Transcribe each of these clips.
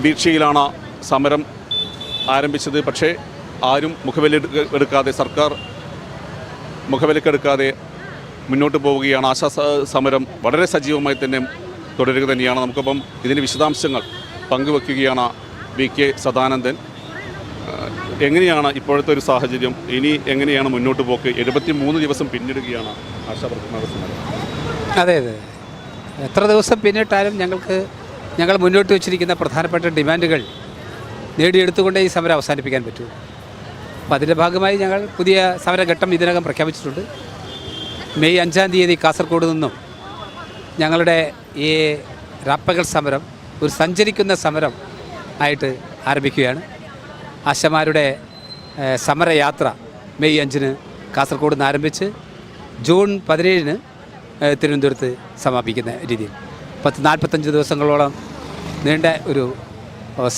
പ്രതീക്ഷയിലാണ് സമരം ആരംഭിച്ചത്. പക്ഷേ ആരും മുഖവില എടുക്കാതെ സർക്കാർ മുഖവിലക്കെടുക്കാതെ മുന്നോട്ട് പോവുകയാണ്. ആശാ സമരം വളരെ സജീവമായി തന്നെ തുടരുക തന്നെയാണ്. നമുക്കൊപ്പം ഇതിന്റെ വിശദാംശങ്ങൾ പങ്കുവെക്കുകയാണ് വി. കെ. സദാനന്ദൻ. എങ്ങനെയാണ് ഇപ്പോഴത്തെ ഒരു സാഹചര്യം? ഇനി എങ്ങനെയാണ് മുന്നോട്ട് പോക്ക്? എഴുപത്തി മൂന്ന് ദിവസം പിന്നിടുകയാണ് ആശാ പ്രവർത്തന സമരം. അതെ അതെ. എത്ര ദിവസം പിന്നിട്ടാലും ഞങ്ങൾക്ക് ഞങ്ങൾ മുന്നോട്ട് വെച്ചിരിക്കുന്ന പ്രധാനപ്പെട്ട ഡിമാൻഡുകൾ നേടിയെടുത്തുകൊണ്ടേ ഈ സമരം അവസാനിപ്പിക്കാൻ പറ്റൂ. അപ്പോൾ അതിന്റെ ഭാഗമായി ഞങ്ങൾ പുതിയ സമരഘട്ടം ഇതിനകം പ്രഖ്യാപിച്ചിട്ടുണ്ട്. മെയ് അഞ്ചാം തീയതി കാസർഗോഡ് നിന്നും ഞങ്ങളുടെ ഈ റാപ്പകൽ സമരം ഒരു സഞ്ചരിക്കുന്ന സമരം ആയിട്ട് ആരംഭിക്കുകയാണ്. ആശമാരുടെ സമരയാത്ര മെയ് അഞ്ചിന് കാസർഗോഡ് നിന്ന് ആരംഭിച്ച് ജൂൺ പതിനേഴിന് തിരുവനന്തപുരത്ത് സമാപിക്കുന്ന രീതിയിൽ. പത്ത് നാൽപ്പത്തഞ്ച് ദിവസങ്ങളോളം നീണ്ട ഒരു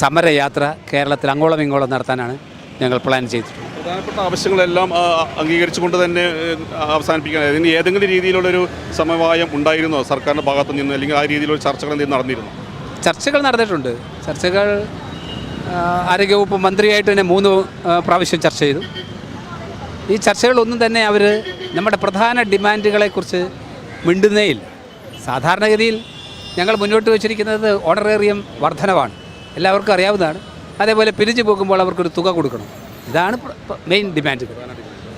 സമരയാത്ര കേരളത്തിൽ അങ്ങോളം ഇങ്ങോളം നടത്താനാണ് ഞങ്ങൾ പ്ലാൻ ചെയ്തിട്ടുള്ളത്. പ്രധാനപ്പെട്ട ആവശ്യങ്ങളെല്ലാം അംഗീകരിച്ചുകൊണ്ട് തന്നെ അവസാനിപ്പിക്കാൻ ഇതിന് ഏതെങ്കിലും രീതിയിലുള്ളൊരു സമവായം ഉണ്ടായിരുന്നോ സർക്കാരിന്റെ ഭാഗത്തു നിന്ന്? അല്ലെങ്കിൽ ആ രീതിയിലുള്ള ചർച്ചകൾ എന്തെങ്കിലും നടന്നിരുന്നു? ചർച്ചകൾ നടന്നിട്ടുണ്ട്. ചർച്ചകൾ ആരോഗ്യവകുപ്പ് മന്ത്രിയായിട്ട് തന്നെ മൂന്ന് പ്രാവശ്യം ചർച്ച ചെയ്തു. ഈ ചർച്ചകളൊന്നും തന്നെ അവർ നമ്മുടെ പ്രധാന ഡിമാൻഡുകളെക്കുറിച്ച് മിണ്ടുന്നേയില്ല സാധാരണഗതിയിൽ ഞങ്ങൾ മുന്നോട്ട് വെച്ചിരിക്കുന്നത് ഓണറേറിയം വർധനവാണ്. എല്ലാവർക്കും അറിയാവുന്നതാണ്. അതേപോലെ പിരിഞ്ഞു പോകുമ്പോൾ അവർക്കൊരു തുക കൊടുക്കണം. ഇതാണ് മെയിൻ ഡിമാൻഡ്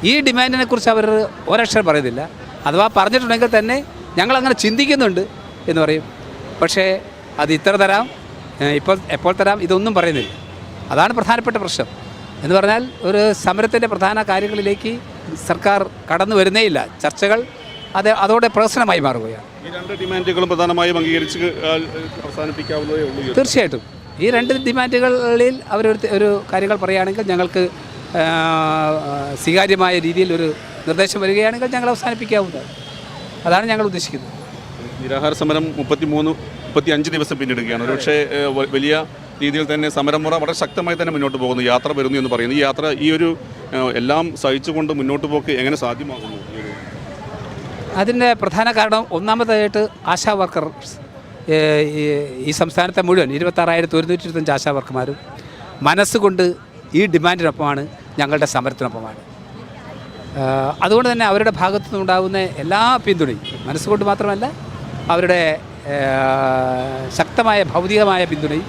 ഈ ഡിമാൻഡിനെ കുറിച്ച് അവർ ഒരക്ഷരം പറയുന്നില്ല. അഥവാ പറഞ്ഞിട്ടുണ്ടെങ്കിൽ തന്നെ ഞങ്ങളങ്ങനെ ചിന്തിക്കുന്നുണ്ട് എന്ന് പറയും. പക്ഷേ അത് ഇത്ര തരാം ഇപ്പോൾ എപ്പോൾ തരാം ഇതൊന്നും പറയുന്നില്ല. അതാണ് പ്രധാനപ്പെട്ട പ്രശ്നം. എന്ന് പറഞ്ഞാൽ ഒരു സമരത്തിന്റെ പ്രധാന കാര്യങ്ങളിലേക്ക് സർക്കാർ കടന്നു വരുന്നേയില്ല. ചർച്ചകൾ അത് അതോടെ പ്രശ്നമായി മാറുകയാണ്. ഈ രണ്ട് ഡിമാൻഡുകളും പ്രധാനമായും അംഗീകരിച്ച് അവസാനിപ്പിക്കാവുന്നതേ ഉള്ളൂ തീർച്ചയായിട്ടും. ഈ രണ്ട് ഡിമാൻഡുകളിൽ അവരൊരു ഒരു കാര്യങ്ങൾ പറയുകയാണെങ്കിൽ ഞങ്ങൾക്ക് സ്വീകാര്യമായ രീതിയിൽ ഒരു നിർദ്ദേശം വരികയാണെങ്കിൽ ഞങ്ങൾ അവസാനിപ്പിക്കാവുന്നത് അതാണ് ഞങ്ങൾ ഉദ്ദേശിക്കുന്നത്. നിരാഹാര സമരം മുപ്പത്തി മൂന്ന് മുപ്പത്തി അഞ്ച് ദിവസം പിന്നിടുകയാണ്. ഒരുപക്ഷെ വലിയ രീതിയിൽ തന്നെ സമരമുറ വളരെ ശക്തമായി തന്നെ മുന്നോട്ട് പോകുന്നു. യാത്ര വരുന്നു എന്ന് പറയുന്നു. ഈ യാത്ര ഈ ഒരു എല്ലാം സഹിച്ചുകൊണ്ട് മുന്നോട്ട് പോക്ക് എങ്ങനെ സാധ്യമാകുന്നു? അതിന്റെ പ്രധാന കാരണം ഒന്നാമതായിട്ട് ആശാ വർക്കർ ഈ- സംസ്ഥാനത്തെ മുഴുവൻ ഇരുപത്താറായിരത്തി ഒരുന്നൂറ്റി ഇരുപത്തഞ്ച് ആശാ വർക്കർമാരും മനസ്സുകൊണ്ട് ഈ ഡിമാൻഡിനൊപ്പമാണ് ഞങ്ങളുടെ സമരത്തിനൊപ്പമാണ്. അതുകൊണ്ട് തന്നെ അവരുടെ ഭാഗത്തു നിന്നുണ്ടാകുന്ന എല്ലാ പിന്തുണയും മനസ്സുകൊണ്ട് മാത്രമല്ല അവരുടെ ശക്തമായ ഭൗതികമായ പിന്തുണയും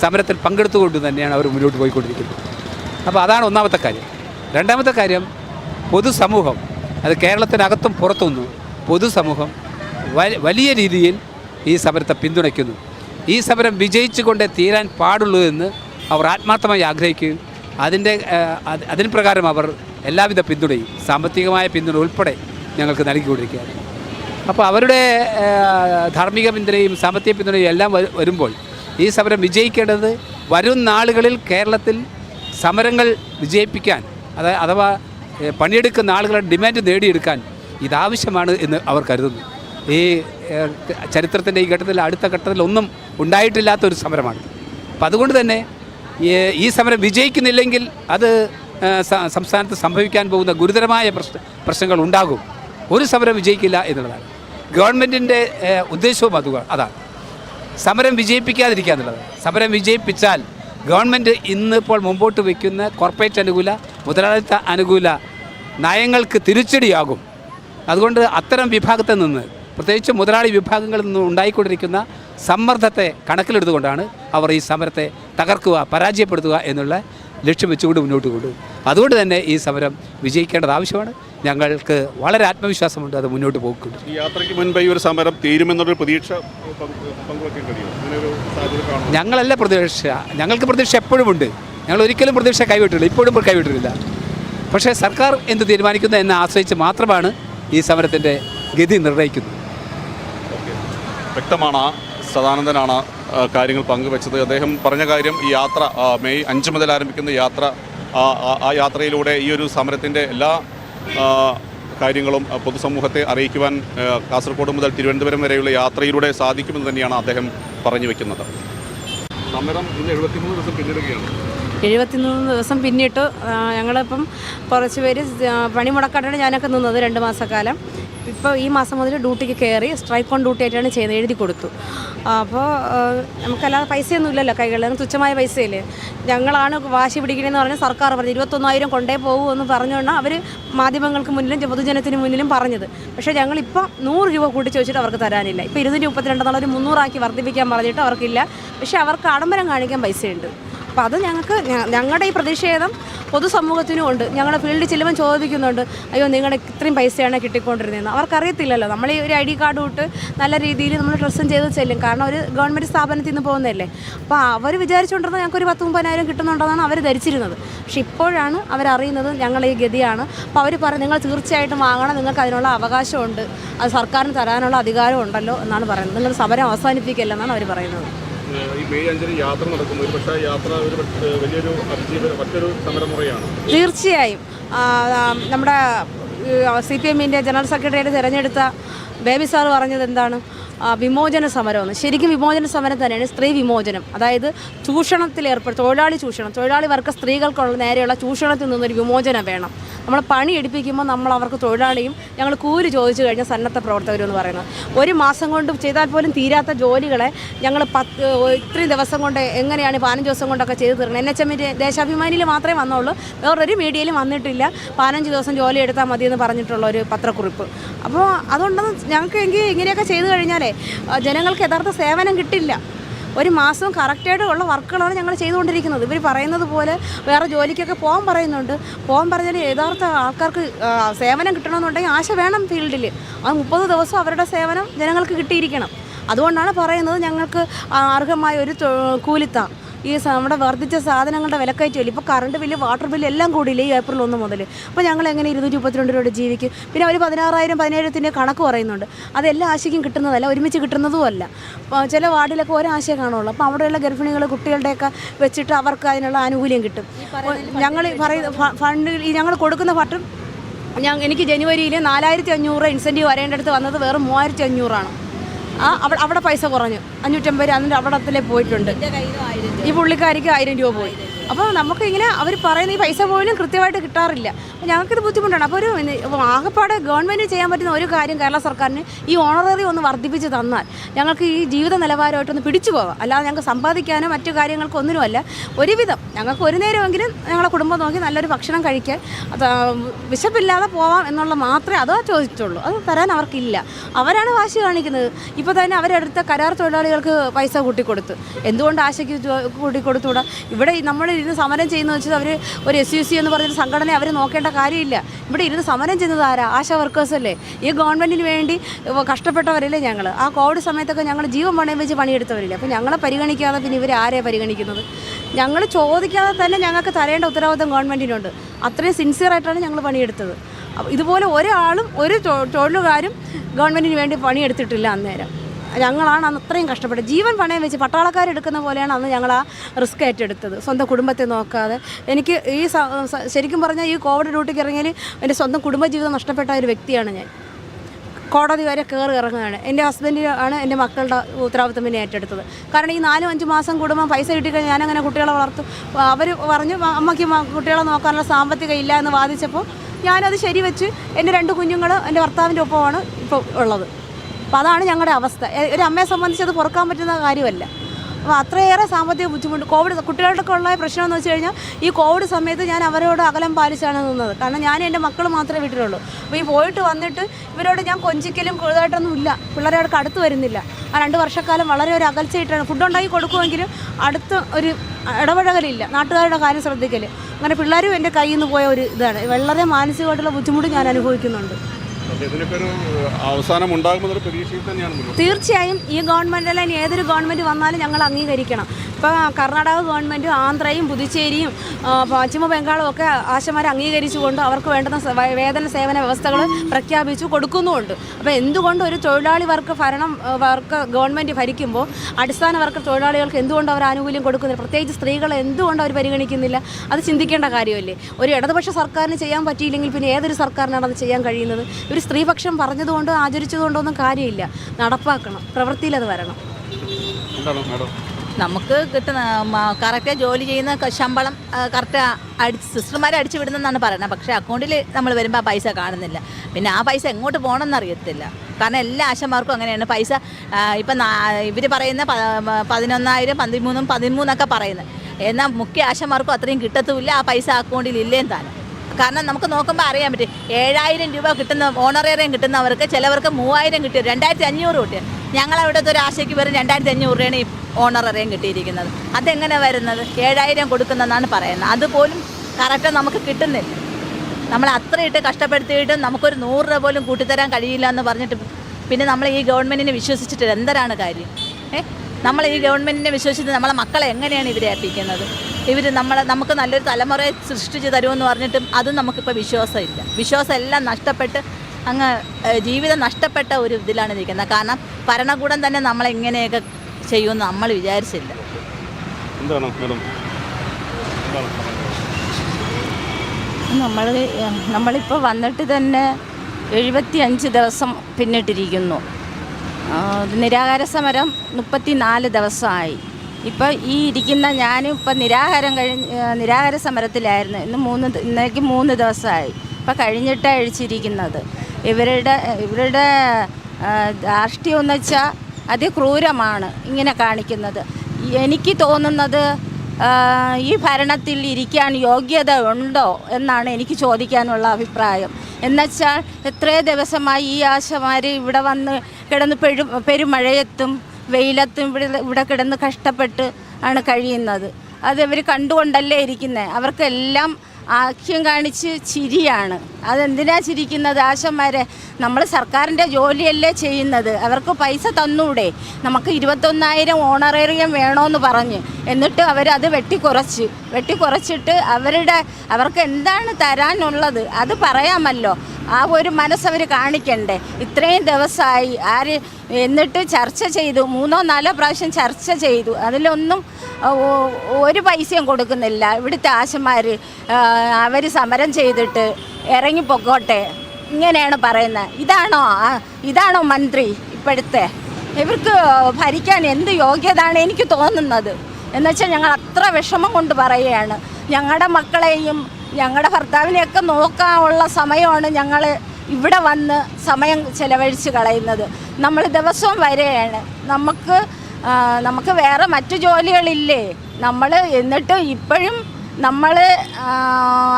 സമരത്തിൽ പങ്കെടുത്തുകൊണ്ട് തന്നെയാണ് അവർ മുന്നോട്ട് പോയിക്കൊണ്ടിരിക്കുന്നത്. അപ്പോൾ അതാണ് ഒന്നാമത്തെ കാര്യം. രണ്ടാമത്തെ കാര്യം പൊതുസമൂഹം അത് കേരളത്തിനകത്തും പുറത്തുനിന്നും പൊതുസമൂഹം വലിയ രീതിയിൽ ഈ സമരത്തെ പിന്തുണയ്ക്കുന്നു. ഈ സമരം വിജയിച്ചുകൊണ്ടേ തീരാൻ പാടുള്ളൂ എന്ന് അവർ ആത്മാർത്ഥമായി ആഗ്രഹിക്കുകയും അതിന്റെ അതിന് പ്രകാരം അവർ എല്ലാവിധ പിന്തുണയും സാമ്പത്തികമായ പിന്തുണ ഉൾപ്പെടെ ഞങ്ങൾക്ക് നൽകിക്കൊണ്ടിരിക്കുകയാണ്. അപ്പോൾ അവരുടെ ധാർമ്മിക പിന്തുണയും സാമ്പത്തിക പിന്തുണയും എല്ലാം വരുമ്പോൾ ഈ സമരം വിജയിക്കേണ്ടത് വരും നാളുകളിൽ കേരളത്തിൽ സമരങ്ങൾ വിജയിപ്പിക്കാൻ അതായത് അഥവാ പണിയെടുക്കുന്ന ആളുകളുടെ ഡിമാൻഡ് നേടിയെടുക്കാൻ ഇതാവശ്യമാണ് എന്ന് അവർ കരുതുന്നു. ഈ ചരിത്രത്തിന്റെ ഈ ഘട്ടത്തിൽ അടുത്ത ഘട്ടത്തിൽ ഒന്നും ഉണ്ടായിട്ടില്ലാത്തൊരു സമരമാണ്. അപ്പം അതുകൊണ്ട് തന്നെ ഈ- സമരം വിജയിക്കുന്നില്ലെങ്കിൽ അത് സംസ്ഥാനത്ത് സംഭവിക്കാൻ പോകുന്ന ഗുരുതരമായ പ്രശ്ന പ്രശ്നങ്ങൾ ഉണ്ടാകും. ഒരു സമരം വിജയിക്കില്ല എന്നുള്ളതാണ്. ഗവൺമെന്റിന്റെ ഉദ്ദേശവും അത് അതാണ്. സമരം വിജയിപ്പിക്കാതിരിക്കുക എന്നുള്ളത് സമരം വിജയിപ്പിച്ചാൽ ഗവൺമെന്റ് ഇന്നിപ്പോൾ മുമ്പോട്ട് വയ്ക്കുന്ന കോർപ്പറേറ്റ് അനുകൂല മുതലാളിത്ത അനുകൂല നയങ്ങൾക്ക് തിരിച്ചടിയാകും. അതുകൊണ്ട് അത്തരം വിഭാഗത്തിൽ നിന്ന് പ്രത്യേകിച്ച് മുതലാളി വിഭാഗങ്ങളിൽ നിന്ന് ഉണ്ടായിക്കൊണ്ടിരിക്കുന്ന സമ്മർദ്ദത്തെ കണക്കിലെടുത്തുകൊണ്ടാണ് അവർ ഈ സമരത്തെ തകർക്കുക പരാജയപ്പെടുത്തുക എന്നുള്ള ലക്ഷ്യം വെച്ചുകൊണ്ട് മുന്നോട്ട് കൊണ്ടു. അതുകൊണ്ട് തന്നെ ഈ സമരം വിജയിക്കേണ്ടത് ആവശ്യമാണ്. ഞങ്ങൾക്ക് വളരെ ആത്മവിശ്വാസമുണ്ട് അത് മുന്നോട്ട് ഈ യാത്രയ്ക്ക് മുൻപ് ഈ ഒരു സമരം തീരുമെന്നൊരു പ്രതീക്ഷ ഞങ്ങളല്ല പ്രതീക്ഷ. ഞങ്ങൾക്ക് പ്രതീക്ഷ എപ്പോഴും ഉണ്ട്. ഞങ്ങൾ ഒരിക്കലും പ്രതീക്ഷ കൈവിട്ടില്ല. ഇപ്പോഴും കൈവിട്ടില്ല. പക്ഷേ സർക്കാർ എന്ത് തീരുമാനിക്കുന്നു എന്നെ ആശ്രയിച്ച് മാത്രമാണ് ഈ സമരത്തിന്റെ ഗതി നിർണയിക്കുന്നത് ഓക്കെ. വ്യക്തമാണ് സദാനന്ദനാണ് കാര്യങ്ങൾ പങ്കുവച്ചത്. അദ്ദേഹം പറഞ്ഞ കാര്യം ഈ യാത്ര മെയ് അഞ്ച് മുതൽ ആരംഭിക്കുന്ന യാത്ര ആ യാത്രയിലൂടെ ഈ ഒരു സമരത്തിന്റെ എല്ലാ കാര്യങ്ങളും പൊതുസമൂഹത്തെ അറിയിക്കുവാൻ കാസർഗോഡ് മുതൽ തിരുവനന്തപുരം വരെയുള്ള യാത്രയിലൂടെ സാധിക്കുമെന്ന് തന്നെയാണ് അദ്ദേഹം പറഞ്ഞു വെക്കുന്നത്. എഴുപത്തിമൂന്ന് ദിവസം പിന്നിടുകയാണ്. എഴുപത്തിമൂന്ന് ദിവസം പിന്നിട്ട് ഞങ്ങളിപ്പം കുറച്ച് പേര് ആ, പണി മുടക്കാട്ടാണ് ഞാനൊക്കെ നിന്നത് രണ്ട് മാസക്കാലം. ഇപ്പോൾ ഈ മാസം മുതൽ ഡ്യൂട്ടിക്ക് കയറി സ്ട്രൈക്ക് ഓൺ ഡ്യൂട്ടി ആയിട്ടാണ് ചെയ്യുന്നത് എഴുതി കൊടുത്തു. അപ്പോൾ നമുക്കല്ലാതെ പൈസയൊന്നും ഇല്ലല്ലോ കൈകളിൽ തുച്ഛമായ പൈസയില്ലേ? ഞങ്ങളാണ് വാശി പിടിക്കണമെന്ന് പറഞ്ഞാൽ സർക്കാർ പറഞ്ഞു ഇരുപത്തൊന്നായിരം കൊണ്ടേ പോകും എന്ന് പറഞ്ഞുകൊണ്ട് അവർ മാധ്യമങ്ങൾക്ക് മുന്നിലും പൊതുജനത്തിന് മുന്നിലും പറഞ്ഞത്. പക്ഷേ ഞങ്ങളിപ്പോൾ നൂറ് രൂപ കൂട്ടി ചോദിച്ചിട്ട് അവർക്ക് തരാനില്ല. ഇപ്പോൾ ഇരുന്നൂറ്റി മുപ്പത്തിരണ്ടെന്നുള്ള ഒരു മുന്നൂറാക്കി വർദ്ധിപ്പിക്കാൻ പറഞ്ഞിട്ട് അവർക്കില്ല. പക്ഷേ അവർക്ക് ആഡംബരം കാണിക്കാൻ പൈസയുണ്ട്. അപ്പോൾ അത് ഞങ്ങൾക്ക് ഞങ്ങളുടെ ഈ പ്രതിഷേധം പൊതുസമൂഹത്തിനും ഉണ്ട്. ഞങ്ങളുടെ ഫീൽഡിൽ ചെല്ലുമ്പോൾ ചോദിക്കുന്നുണ്ട് അയ്യോ നിങ്ങളുടെ ഇത്രയും പൈസയാണ് കിട്ടിക്കൊണ്ടിരുന്നതെന്ന്. അവർക്കറിയത്തില്ലല്ലോ നമ്മൾ ഈ ഒരു ഐ ഡി കാർഡ് വിട്ട് നല്ല രീതിയിൽ നമ്മൾ ഡ്രസ്സും ചെയ്ത് ചെല്ലും. കാരണം ഒരു ഗവൺമെന്റ് സ്ഥാപനത്തിൽ നിന്ന് പോകുന്നതല്ലേ. അപ്പോൾ അവർ വിചാരിച്ചുകൊണ്ടിരുന്നത് ഞങ്ങൾക്ക് ഒരു പത്ത് മുപ്പതിനായിരം കിട്ടുന്നുണ്ടെന്നാണ് അവർ ധരിച്ചിരുന്നത്. പക്ഷെ ഇപ്പോഴാണ് അവരറിയുന്നത് ഞങ്ങൾ ഈ ഗതിയാണ്. അപ്പോൾ അവർ പറഞ്ഞു നിങ്ങൾ തീർച്ചയായിട്ടും വാങ്ങണം. നിങ്ങൾക്ക് അതിനുള്ള അവകാശമുണ്ട്. അത് സർക്കാരിന് തരാനുള്ള അധികാരം ഉണ്ടല്ലോ എന്നാണ് പറയുന്നത്. നിങ്ങൾ സമരം അവസാനിപ്പിക്കില്ലെന്നാണ് അവർ പറയുന്നത്. ഈ യാത്ര നടക്കുന്നു. പക്ഷേ യാത്ര ഒരു വലിയൊരു തീർച്ചയായും. നമ്മുടെ സി പി എമ്മിന്റെ ജനറൽ സെക്രട്ടറിയായിട്ട് തിരഞ്ഞെടുത്ത ബേബി സാർ പറഞ്ഞത് എന്താണ്? വിമോചന സമരമെന്ന് ശരിക്കും വിമോചന സമരം തന്നെയാണ് സ്ത്രീ വിമോചനം. അതായത് ചൂഷണത്തിൽ ഏർപ്പെടും തൊഴിലാളി ചൂഷണം. തൊഴിലാളി വർഗ സ്ത്രീകൾക്കുള്ള നേരെയുള്ള ചൂഷണത്തിൽ നിന്നൊരു വിമോചനം വേണം. നമ്മൾ പണി എടുപ്പിക്കുമ്പോൾ നമ്മൾ അവർക്ക് തൊഴിലാളിയും ഞങ്ങൾ കൂലി ചോദിച്ചു കഴിഞ്ഞാൽ സന്നദ്ധ പ്രവർത്തകരും എന്ന് പറയുന്നത്. ഒരു മാസം കൊണ്ട് ചെയ്താൽ പോലും തീരാത്ത ജോലികളെ ഞങ്ങൾ പത്ത് ഇത്രയും ദിവസം കൊണ്ട് എങ്ങനെയാണ് പതിനഞ്ച് ദിവസം കൊണ്ടൊക്കെ ചെയ്തു തീർന്നത് എൻ എച്ച് എമ്മിന്റെ ദേശാഭിമാനിയിൽ മാത്രമേ വന്നുള്ളൂ. വേറൊരു മീഡിയയിലും വന്നിട്ടില്ല. പതിനഞ്ച് ദിവസം ജോലി എടുത്താൽ മതി എന്ന് പറഞ്ഞിട്ടുള്ള ഒരു പത്രക്കുറിപ്പ്. അപ്പോൾ അതുകൊണ്ടെന്ന് ഞങ്ങൾക്ക് എങ്കിൽ ഇങ്ങനെയൊക്കെ ചെയ്തു കഴിഞ്ഞാലേ ജനങ്ങൾക്ക് യഥാർത്ഥ സേവനം കിട്ടില്ല. ഒരു മാസം കറക്റ്റായിട്ട് ഉള്ള വർക്കുകളാണ് ഞങ്ങൾ ചെയ്തുകൊണ്ടിരിക്കുന്നത്. ഇവർ പറയുന്നത് പോലെ വേറെ ജോലിക്കൊക്കെ പോകാൻ പറയുന്നുണ്ട്. പോകാൻ പറഞ്ഞാൽ യഥാർത്ഥ ആൾക്കാർക്ക് സേവനം കിട്ടണമെന്നുണ്ടെങ്കിൽ ആശ വേണം ഫീൽഡിൽ ആ മുപ്പത് ദിവസം അവരുടെ സേവനം ജനങ്ങൾക്ക് കിട്ടിയിരിക്കണം. അതുകൊണ്ടാണ് പറയുന്നത് ഞങ്ങൾക്ക് അർഹമായ ഒരു കൂലിത്താണ് കൂലിത്ത. ഈ നമ്മുടെ വർദ്ധിച്ച സാധനങ്ങളുടെ വിലക്കയറ്റമില്ല ഇപ്പോൾ കറണ്ട് ബില്ല് വാട്ടർ ബില്ല് എല്ലാം കൂടിയില്ലേ ഈ ഏപ്രിൽ ഒന്ന് മുതൽ അപ്പോൾ ഞങ്ങൾ എങ്ങനെ ഇരുന്നൂറ്റി മുപ്പത്തിരണ്ട് രൂപയുടെ ജീവിക്കും? പിന്നെ അവർ പതിനാറായിരം പതിനേഴത്തിന്റെ കണക്ക് പറയുന്നുണ്ട്. അതെല്ലാം ആശയ്ക്കും കിട്ടുന്നതല്ല ഒരുമിച്ച് കിട്ടുന്നതുമല്ല അല്ല. ചില വാർഡിലൊക്കെ ഓരോ ആശയം കാണുള്ളൂ. അപ്പോൾ അവിടെയുള്ള ഗർഭിണികൾ കുട്ടികളുടെയൊക്കെ വെച്ചിട്ട് അവർക്ക് അതിനുള്ള ആനുകൂല്യം കിട്ടും. ഞങ്ങൾ പറയുന്ന ഫണ്ട് ഈ ഞങ്ങൾ കൊടുക്കുന്ന ഫണ്ടും ഞാൻ എനിക്ക് ജനുവരിയിൽ നാലായിരത്തി അഞ്ഞൂറ് ഇൻസെന്റീവ് വരേണ്ടടുത്ത് വന്നത് വെറും മൂവായിരത്തി അഞ്ഞൂറാണ്. ആ അവിടെ അവിടെ പൈസ കുറഞ്ഞു. അഞ്ഞൂറ്റമ്പത് രൂപ അവിടെ അവിടത്തിലെ പോയിട്ടുണ്ട്. ഈ പുള്ളിക്കാരിക്ക് ആയിരം രൂപ പോയി. അപ്പോൾ നമുക്ക് ഇങ്ങനെ അവർ പറയുന്ന ഈ പൈസ പോലും കൃത്യമായിട്ട് കിട്ടാറില്ല. അപ്പോൾ ഞങ്ങൾക്കിത് ബുദ്ധിമുട്ടാണ്. അപ്പോൾ ഒരു ആകെപ്പാടെ ഗവൺമെന്റ് ചെയ്യാൻ പറ്റുന്ന ഒരു കാര്യം കേരള സർക്കാരിന് ഈ ഓണററി ഒന്ന് വർദ്ധിപ്പിച്ച് തന്നാൽ ഞങ്ങൾക്ക് ഈ ജീവിത നിലവാരമായിട്ടൊന്ന് പിടിച്ചു പോകാം. അല്ലാതെ ഞങ്ങൾക്ക് സമ്പാദിക്കാനോ മറ്റു കാര്യങ്ങൾക്കൊന്നിനുമല്ല ഒരുവിധം ഞങ്ങൾക്ക് ഒരു നേരമെങ്കിലും ഞങ്ങളെ കുടുംബം നോക്കി നല്ലൊരു ഭക്ഷണം കഴിക്കാൻ വിശപ്പില്ലാതെ പോവാം എന്നുള്ള മാത്രമേ അതോ ചോദിച്ചുള്ളൂ അത് തരാൻ അവർക്കില്ല. അവരാണ് വാശി കാണിക്കുന്നത്. ഇപ്പോൾ തന്നെ അവരെടുത്ത കരാർ തൊഴിലാളികൾക്ക് പൈസ കൂട്ടിക്കൊടുത്ത്. എന്തുകൊണ്ട് ആശയ്ക്ക് കൂട്ടിക്കൊടുത്തുകൂടാ ഇവിടെ നമ്മൾ ഇരുന്ന് സമരം ചെയ്യുന്ന വെച്ചാൽ അവർ ഒരു എസ് യു സി എന്ന് പറഞ്ഞൊരു സംഘടന അവർ നോക്കേണ്ട കാര്യമില്ല. ഇവിടെ ഇരുന്ന് സമരം ചെയ്യുന്നത് ആരാ? ആശാ വർക്കേഴ്സ് അല്ലേ? ഈ ഗവൺമെന്റിന് വേണ്ടി കഷ്ടപ്പെട്ടവരല്ലേ ഞങ്ങൾ ആ കോവിഡ് സമയത്തൊക്കെ ഞങ്ങൾ ജീവൻ പണയം വെച്ച് പണിയെടുത്തവരില്ലേ? അപ്പോൾ ഞങ്ങളെ പരിഗണിക്കാതെ പിന്നെ ഇവർ ആരെയാണ് പരിഗണിക്കുന്നത്? ഞങ്ങൾ ചോദിക്കാതെ തന്നെ ഞങ്ങൾക്ക് തരേണ്ട ഉത്തരവാദിത്വം ഗവൺമെന്റിനുണ്ട് അത്രയും സിൻസിയറായിട്ടാണ് ഞങ്ങൾ പണിയെടുത്തത്. ഇതുപോലെ ഒരാളും ഒരു തൊഴിലുകാരും ഗവൺമെന്റിന് വേണ്ടി പണിയെടുത്തിട്ടില്ല അന്നേരം. ഞങ്ങളാണ് അന്ന് അത്രയും കഷ്ടപ്പെട്ടത് ജീവൻ പണയം വെച്ച് പട്ടാളക്കാരെടുക്കുന്ന പോലെയാണ് അന്ന് ഞങ്ങൾ ആ റിസ്ക് ഏറ്റെടുത്തത്. സ്വന്തം കുടുംബത്തെ നോക്കാതെ. എനിക്ക് ഈ ശരിക്കും പറഞ്ഞാൽ ഈ കോവിഡ് ഡ്യൂട്ടിക്ക് ഇറങ്ങിയാൽ എന്റെ സ്വന്തം കുടുംബജീവിതം നഷ്ടപ്പെട്ട ഒരു വ്യക്തിയാണ് ഞാൻ. കോടതി വരെ കയറി ഇറങ്ങുകയാണ്. എന്റെ ഹസ്ബൻഡ് ആണ് എന്റെ മക്കളുടെ ഉത്തരവാദിത്തം പിന്നെ ഏറ്റെടുത്തത്. കാരണം ഈ നാലും അഞ്ച് മാസം കൂടുമ്പോൾ പൈസ കിട്ടിക്കഴിഞ്ഞാൽ ഞാനങ്ങനെ കുട്ടികളെ വളർത്തും. അവർ പറഞ്ഞു അമ്മയ്ക്ക് കുട്ടികളെ നോക്കാനുള്ള സാമ്പത്തികം ഇല്ല എന്ന് വാദിച്ചപ്പോൾ ഞാനത് ശരിവെച്ച് എന്റെ രണ്ട് കുഞ്ഞുങ്ങൾ എന്റെ ഭർത്താവിന്റെ ഒപ്പമാണ് ഇപ്പോൾ ഉള്ളത്. അപ്പോൾ അതാണ് ഞങ്ങളുടെ അവസ്ഥ. ഒരു അമ്മയെ സംബന്ധിച്ച് അത് പുറക്കാൻ പറ്റുന്ന കാര്യമല്ല. അപ്പോൾ അത്രയേറെ സാമ്പത്തിക ബുദ്ധിമുട്ട് കോവിഡ് കുട്ടികളുടെ ഉള്ള പ്രശ്നം എന്ന് വെച്ച് കഴിഞ്ഞാൽ ഈ കോവിഡ് സമയത്ത് ഞാൻ അവരോട് അകലം പാലിച്ചാണ് നിന്നത്. കാരണം ഞാൻ എന്റെ മക്കൾ മാത്രമേ വീട്ടിലുള്ളൂ. അപ്പോൾ ഈ പോയിട്ട് വന്നിട്ട് ഇവരോട് ഞാൻ കൊഞ്ചിക്കലും കൂടുതലായിട്ടൊന്നും ഇല്ല. പിള്ളേരോടൊക്കെ അടുത്ത് വരുന്നില്ല. ആ രണ്ട് വർഷക്കാലം വളരെ ഒരു അകൽച്ചയിട്ടാണ് ഫുഡ് ഉണ്ടാക്കി കൊടുക്കുമെങ്കിലും അടുത്ത് ഒരു ഇടപഴകലില്ല. നാട്ടുകാരുടെ കാര്യം ശ്രദ്ധിക്കൽ അങ്ങനെ പിള്ളേരും എന്റെ കയ്യിൽ നിന്ന് പോയ ഒരു ഇതാണ്. വളരെ മാനസികമായിട്ടുള്ള ബുദ്ധിമുട്ട് ഞാൻ അനുഭവിക്കുന്നുണ്ട്. അവസാനം ഉണ്ടാകുമെന്നൊരു തന്നെയാണ് തീർച്ചയായും ഈ ഗവൺമെന്റ് അല്ലെങ്കിൽ ഏതൊരു ഗവൺമെന്റ് വന്നാലും ഞങ്ങൾ അംഗീകരിക്കണം. ഇപ്പോൾ കർണാടക ഗവൺമെന്റും ആന്ധ്രയും പുതുച്ചേരിയും പശ്ചിമ ബംഗാളും ഒക്കെ ആശമാരെ അംഗീകരിച്ചുകൊണ്ട് അവർക്ക് വേണ്ടുന്ന വേതന സേവന വ്യവസ്ഥകൾ പ്രഖ്യാപിച്ചു കൊടുക്കുന്നുമുണ്ട്. അപ്പോൾ എന്തുകൊണ്ട് ഒരു തൊഴിലാളി വർക്ക് ഭരണം വർക്ക് ഗവൺമെന്റ് ഭരിക്കുമ്പോൾ അടിസ്ഥാന വർക്ക് തൊഴിലാളികൾക്ക് എന്തുകൊണ്ട് അവർ ആനുകൂല്യം കൊടുക്കുന്നില്ല? പ്രത്യേകിച്ച് സ്ത്രീകളെ എന്തുകൊണ്ട് അവർ പരിഗണിക്കുന്നില്ല? അത് ചിന്തിക്കേണ്ട കാര്യമല്ലേ? ഒരു ഇടതുപക്ഷ സർക്കാരിന് ചെയ്യാൻ പറ്റിയില്ലെങ്കിൽ പിന്നെ ഏതൊരു സർക്കാരിനാണ് അത് ചെയ്യാൻ കഴിയുന്നത്? സ്ത്രീപക്ഷം പറഞ്ഞതുകൊണ്ടോ ആചരിച്ചതുകൊണ്ടോ ഒന്നും കാര്യമില്ല. നടപ്പാക്കണം. പ്രവൃത്തിയിൽ അത് വരണം. നമുക്ക് കിട്ടുന്ന കറക്റ്റ് ജോലി ചെയ്യുന്ന ശമ്പളം കറക്റ്റ് അടിച്ച് സിസ്റ്റർമാരെ അടിച്ചു വിടുന്നെന്നാണ് പറയുന്നത്. പക്ഷേ അക്കൗണ്ടിൽ നമ്മൾ വരുമ്പോൾ ആ പൈസ കാണുന്നില്ല. പിന്നെ ആ പൈസ എങ്ങോട്ട് പോകണമെന്ന് അറിയത്തില്ല. കാരണം എല്ലാ ആശമാർക്കും അങ്ങനെയാണ്. പൈസ ഇപ്പം ഇവർ പറയുന്ന പതിനൊന്നായിരം പതിമൂന്നും പതിമൂന്നൊക്കെ പറയുന്നത്. എന്നാൽ മുഖ്യ ആശമാർക്കും അത്രയും കിട്ടത്തുമില്ല. ആ പൈസ അക്കൗണ്ടിൽ ഇല്ലേം താനും. കാരണം നമുക്ക് നോക്കുമ്പോൾ അറിയാൻ പറ്റും. ഏഴായിരം രൂപ കിട്ടുന്ന ഓണറേറിയം കിട്ടുന്നവർക്ക് ചിലവർക്ക് മൂവായിരം കിട്ടി രണ്ടായിരത്തി അഞ്ഞൂറ് ഞങ്ങൾ ഞങ്ങളവിടുത്തെ ഒരു ആശയ്ക്ക് വെറും രണ്ടായിരത്തി അഞ്ഞൂറ് രൂപയാണ് ഈ ഓണറേറിയം കിട്ടിയിരിക്കുന്നത്. അതെങ്ങനെ വരുന്നത്? ഏഴായിരം കൊടുക്കുന്നതെന്നാണ് പറയുന്നത്. അതുപോലും കറക്റ്റ് നമുക്ക് കിട്ടുന്നില്ല. നമ്മൾ അത്രയിട്ട് കഷ്ടപ്പെടുത്തിയിട്ടും നമുക്കൊരു നൂറ് രൂപ പോലും കൂട്ടിത്തരാൻ കഴിയില്ല എന്ന് പറഞ്ഞിട്ട് പിന്നെ നമ്മൾ ഈ ഗവൺമെന്റിനെ വിശ്വസിച്ചിട്ട് എന്തരാണ് കാര്യം? ഏ? നമ്മൾ ഈ ഗവൺമെന്റിനെ വിശ്വസിച്ച് നമ്മളെ മക്കളെ എങ്ങനെയാണ് ഇവരെ ഏൽപ്പിക്കുന്നത്? ഇവർ നമ്മളെ നമുക്ക് നല്ലൊരു തലമുറയെ സൃഷ്ടിച്ച് തരുമെന്ന് പറഞ്ഞിട്ടും അതും നമുക്കിപ്പോൾ വിശ്വാസമില്ല. വിശ്വാസം എല്ലാം നഷ്ടപ്പെട്ട് അങ്ങ് ജീവിതം നഷ്ടപ്പെട്ട ഒരു ഇതിലാണ് ഇരിക്കുന്നത്. കാരണം ഭരണകൂടം തന്നെ നമ്മളെങ്ങനെയൊക്കെ ചെയ്യുമെന്ന് നമ്മൾ വിചാരിച്ചില്ല. എന്താണ് മേഡം? നമ്മൾ നമ്മളിപ്പോൾ വന്നിട്ട് തന്നെ എഴുപത്തി അഞ്ച് ദിവസം പിന്നിട്ടിരിക്കുന്നു. നിരാകാര നിരാഹാര സമരം മുപ്പത്തി നാല് ദിവസമായി. ഇപ്പോൾ ഈ ഇരിക്കുന്ന ഞാനും ഇപ്പം നിരാഹാരം കഴിഞ്ഞ് നിരാഹാര സമരത്തിലായിരുന്നു. ഇന്ന് മൂന്ന് ഇന്നേക്ക് മൂന്ന് ദിവസമായി. ഇപ്പം കഴിഞ്ഞിട്ടാണ് അഴിച്ചിരിക്കുന്നത് ഇവരുടെ ഇവരുടെ ധാർഷ്ട്യം എന്ന് വെച്ചാൽ അതിക്രൂരമാണ് ഇങ്ങനെ കാണിക്കുന്നത്. എനിക്ക് തോന്നുന്നത് ഈ ഭരണത്തിൽ ഇരിക്കാൻ യോഗ്യത ഉണ്ടോ എന്നാണ് എനിക്ക് ചോദിക്കാനുള്ള അഭിപ്രായം. എന്നുവെച്ചാൽ എത്രയോ ദിവസമായി ഈ ആശമാർ ഇവിടെ വന്ന് കിടന്ന് പെരു പെരുമഴയത്തും. വെയിലത്തും ഇവിടെ ഇവിടെ കിടന്ന് കഷ്ടപ്പെട്ട് ആണ് കഴിയുന്നത്. അത് ഇവർ കണ്ടുകൊണ്ടല്ലേ ഇരിക്കുന്നത് അവർക്കെല്ലാം ആഖ്യം കാണിച്ച് ചിരിയാണ്. അതെന്തിനാ ചിരിക്കുന്നത്? ആശന്മാരെ നമ്മൾ സർക്കാരിന്റെ ജോലിയല്ലേ ചെയ്യുന്നത്? അവർക്ക് പൈസ തന്നൂടെ? നമുക്ക് ഇരുപത്തൊന്നായിരം ഓണറേറിയം വേണമെന്ന് പറഞ്ഞ്. എന്നിട്ട് അവരത് വെട്ടിക്കുറച്ച്. വെട്ടിക്കുറച്ചിട്ട് അവരുടെ അവർക്ക് എന്താണ് തരാനുള്ളത്? അത് പറയാമല്ലോ. ആ ഒരു മനസ്സവർ കാണിക്കണ്ടേ? ഇത്രയും ദിവസമായി ആര് എന്നിട്ട് ചർച്ച ചെയ്തു. മൂന്നോ നാലോ പ്രാവശ്യം ചർച്ച ചെയ്തു. അതിലൊന്നും ഒരു പൈസയും കൊടുക്കുന്നില്ല. ഇവിടുത്തെ ആശന്മാർ അവർ സമരം ചെയ്തിട്ട് ഇറങ്ങിപ്പൊക്കോട്ടെ ഇങ്ങനെയാണ് പറയുന്നത് ഇതാണോ ഇതാണോ മന്ത്രി ഇപ്പോഴത്തെ? ഇവർക്ക് ഭരിക്കാൻ എന്ത് യോഗ്യതയാണ് എനിക്ക് തോന്നുന്നത്? എന്നുവെച്ചാൽ ഞങ്ങൾ അത്ര വിഷമം കൊണ്ട് പറയുകയാണ്. ഞങ്ങളുടെ മക്കളെയും ഞങ്ങളുടെ ഭർത്താവിനെയൊക്കെ നോക്കാനുള്ള സമയമാണ് ഞങ്ങൾ ഇവിടെ വന്ന് സമയം ചെലവഴിച്ച് കളയുന്നത്. നമ്മൾ ദിവസവും വരികയാണ്. നമുക്ക് നമുക്ക് വേറെ മറ്റു ജോലികളില്ലേ? നമ്മൾ എന്നിട്ട് ഇപ്പോഴും നമ്മൾ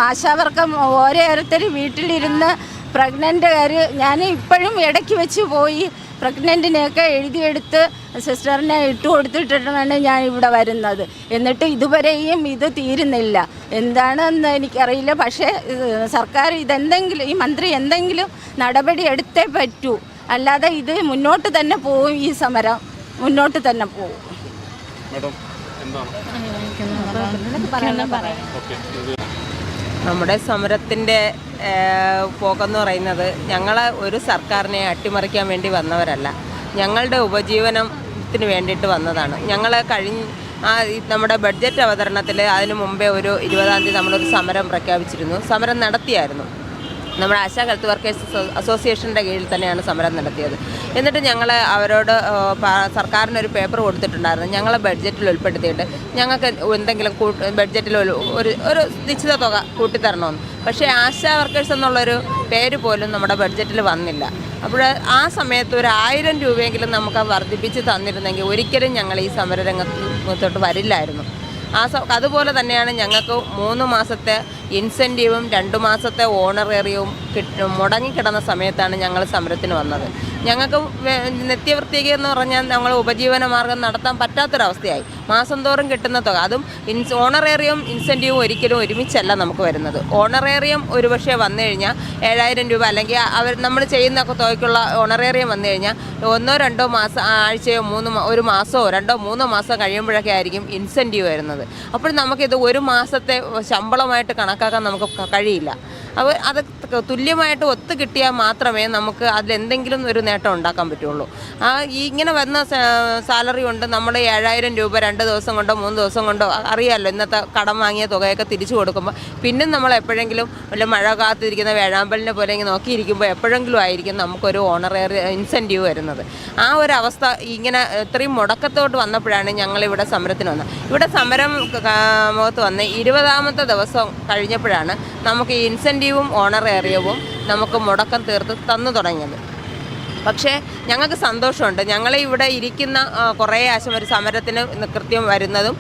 ആശാവർക്കം ഓരോരുത്തർ വീട്ടിലിരുന്ന് പ്രഗ്നന്റുകാർ ഞാൻ ഇപ്പോഴും ഇടയ്ക്ക് വെച്ച് പോയി പ്രഗ്നന്റിനെയൊക്കെ എഴുതിയെടുത്ത് സിസ്റ്ററിനെ ഇട്ട് കൊടുത്തിട്ടാണ് ഞാൻ ഇവിടെ വരുന്നത്. എന്നിട്ട് ഇതുവരെയും ഇത് തീരുന്നില്ല. എന്താണെന്ന് എനിക്കറിയില്ല. പക്ഷേ സർക്കാർ ഇതെന്തെങ്കിലും ഈ മന്ത്രി എന്തെങ്കിലും നടപടി എടുത്തേ പറ്റൂ. അല്ലാതെ ഇത് മുന്നോട്ട് തന്നെ പോവും ഈ സമരം. മുന്നോട്ട് തന്നെ പോവും. നമ്മുടെ സമരത്തിന്റെ പോക്കെന്ന് പറയുന്നത് ഞങ്ങൾ ഒരു സർക്കാരിനെ അട്ടിമറിക്കാൻ വേണ്ടി വന്നവരല്ല. ഞങ്ങളുടെ ഉപജീവനത്തിന് വേണ്ടിയിട്ട് വന്നതാണ്. ഞങ്ങൾ കഴിഞ്ഞ ആ നമ്മുടെ ബഡ്ജറ്റ് അവതരണത്തിൽ അതിനു മുമ്പേ ഒരു ഇരുപതാം തീയതി നമ്മളൊരു സമരം പ്രഖ്യാപിച്ചിരുന്നു. സമരം നടത്തിയായിരുന്നു. നമ്മുടെ ആശാ ഹെൽത്ത് വർക്കേഴ്സ് അസോ- അസോസിയേഷന്റെ കീഴിൽ തന്നെയാണ് സമരം നടത്തിയത്. എന്നിട്ട് ഞങ്ങൾ അവരോട് സർക്കാരിന് ഒരു പേപ്പർ കൊടുത്തിട്ടുണ്ടായിരുന്നു. ഞങ്ങളെ ബഡ്ജറ്റിൽ ഉൾപ്പെടുത്തിയിട്ട് ഞങ്ങൾക്ക് എന്തെങ്കിലും ബഡ്ജറ്റിൽ ഒരു ഒരു നിശ്ചിത തുക കൂട്ടിത്തരണമെന്ന്. പക്ഷേ ആശാ വർക്കേഴ്സ് എന്നുള്ളൊരു പേര് പോലും നമ്മുടെ ബഡ്ജറ്റിൽ വന്നില്ല. അപ്പോൾ ആ സമയത്ത് ഒരു ആയിരം രൂപയെങ്കിലും നമുക്ക് വർദ്ധിപ്പിച്ച് തന്നിരുന്നെങ്കിൽ ഒരിക്കലും ഞങ്ങൾ ഈ സമരരംഗത്തോട്ട് വരില്ലായിരുന്നു. ആ അതുപോലെ തന്നെയാണ് ഞങ്ങൾക്ക് മൂന്ന് മാസത്തെ ഇൻസെന്റീവും രണ്ട് മാസത്തെ ഓണറേറിയവും കിട്ട മുടങ്ങിക്കിടന്ന സമയത്താണ് ഞങ്ങൾ സമരത്തിന് വന്നത്. ഞങ്ങൾക്ക് നിത്യവൃത്തിക എന്ന് പറഞ്ഞാൽ ഞങ്ങൾ ഉപജീവന മാർഗം നടത്താൻ പറ്റാത്തൊരവസ്ഥയായി. മാസം തോറും കിട്ടുന്ന തുക. അതും ഇൻസ് ഓണറേറിയം ഇൻസെന്റീവും ഒരിക്കലും ഒരുമിച്ചല്ല നമുക്ക് വരുന്നത്. ഓണറേറിയം ഒരുപക്ഷെ വന്നു കഴിഞ്ഞാൽ ഏഴായിരം രൂപ അല്ലെങ്കിൽ അവർ നമ്മൾ ചെയ്യുന്ന തുകയ്ക്കുള്ള ഓണറേറിയം വന്നു കഴിഞ്ഞാൽ ഒന്നോ രണ്ടോ മാസം ആഴ്ചയോ മൂന്ന് ഒരു മാസമോ രണ്ടോ മൂന്നോ മാസം കഴിയുമ്പോഴൊക്കെ ആയിരിക്കും ഇൻസെന്റീവ് വരുന്നത്. അപ്പോൾ നമുക്കിത് ഒരു മാസത്തെ ശമ്പളമായിട്ട് കണക്കാക്കാൻ നമുക്ക് കഴിയില്ല. അപ്പോൾ അത് തുല്യമായിട്ട് ഒത്തു കിട്ടിയാൽ മാത്രമേ നമുക്ക് അതിലെന്തെങ്കിലും ഒരു നേട്ടം ഉണ്ടാക്കാൻ പറ്റുള്ളൂ. ആ ഈ ഇങ്ങനെ വന്ന സാലറി കൊണ്ട് നമ്മൾ ഏഴായിരം രൂപ രണ്ട് ദിവസം കൊണ്ടോ മൂന്ന് ദിവസം കൊണ്ടോ അറിയാമല്ലോ ഇന്നത്തെ കടം വാങ്ങിയ തുകയൊക്കെ തിരിച്ചു കൊടുക്കുമ്പോൾ പിന്നെ നമ്മൾ എപ്പോഴെങ്കിലും വല്ല മഴ കാത്തിരിക്കുന്ന വേഴാമ്പലിനെ പോലെ ഇങ്ങനെ നോക്കിയിരിക്കുമ്പോൾ എപ്പോഴെങ്കിലും ആയിരിക്കും നമുക്കൊരു ഓണറേറി ഇൻസെന്റീവ് വരുന്നത്. ആ ഒരു അവസ്ഥ ഇങ്ങനെ ഇത്രയും മുടക്കത്തോട്ട് വന്നപ്പോഴാണ് ഞങ്ങളിവിടെ സമരത്തിന് വന്നത്. ഇവിടെ സമരം മുഖത്ത് വന്ന് ഇരുപതാമത്തെ ദിവസം കഴിഞ്ഞപ്പോഴാണ് നമുക്ക് ഈ ഇൻസെന്റീവും ഓണറേറിയവും നമുക്ക് മുടക്കം തീർത്ത് തന്നു തുടങ്ങിയത്. പക്ഷേ ഞങ്ങൾക്ക് സന്തോഷമുണ്ട്. ഞങ്ങളെ ഇവിടെ ഇരിക്കുന്ന കുറേ ആശമാർ സമരത്തിന് കൃത്യം വരുന്നതും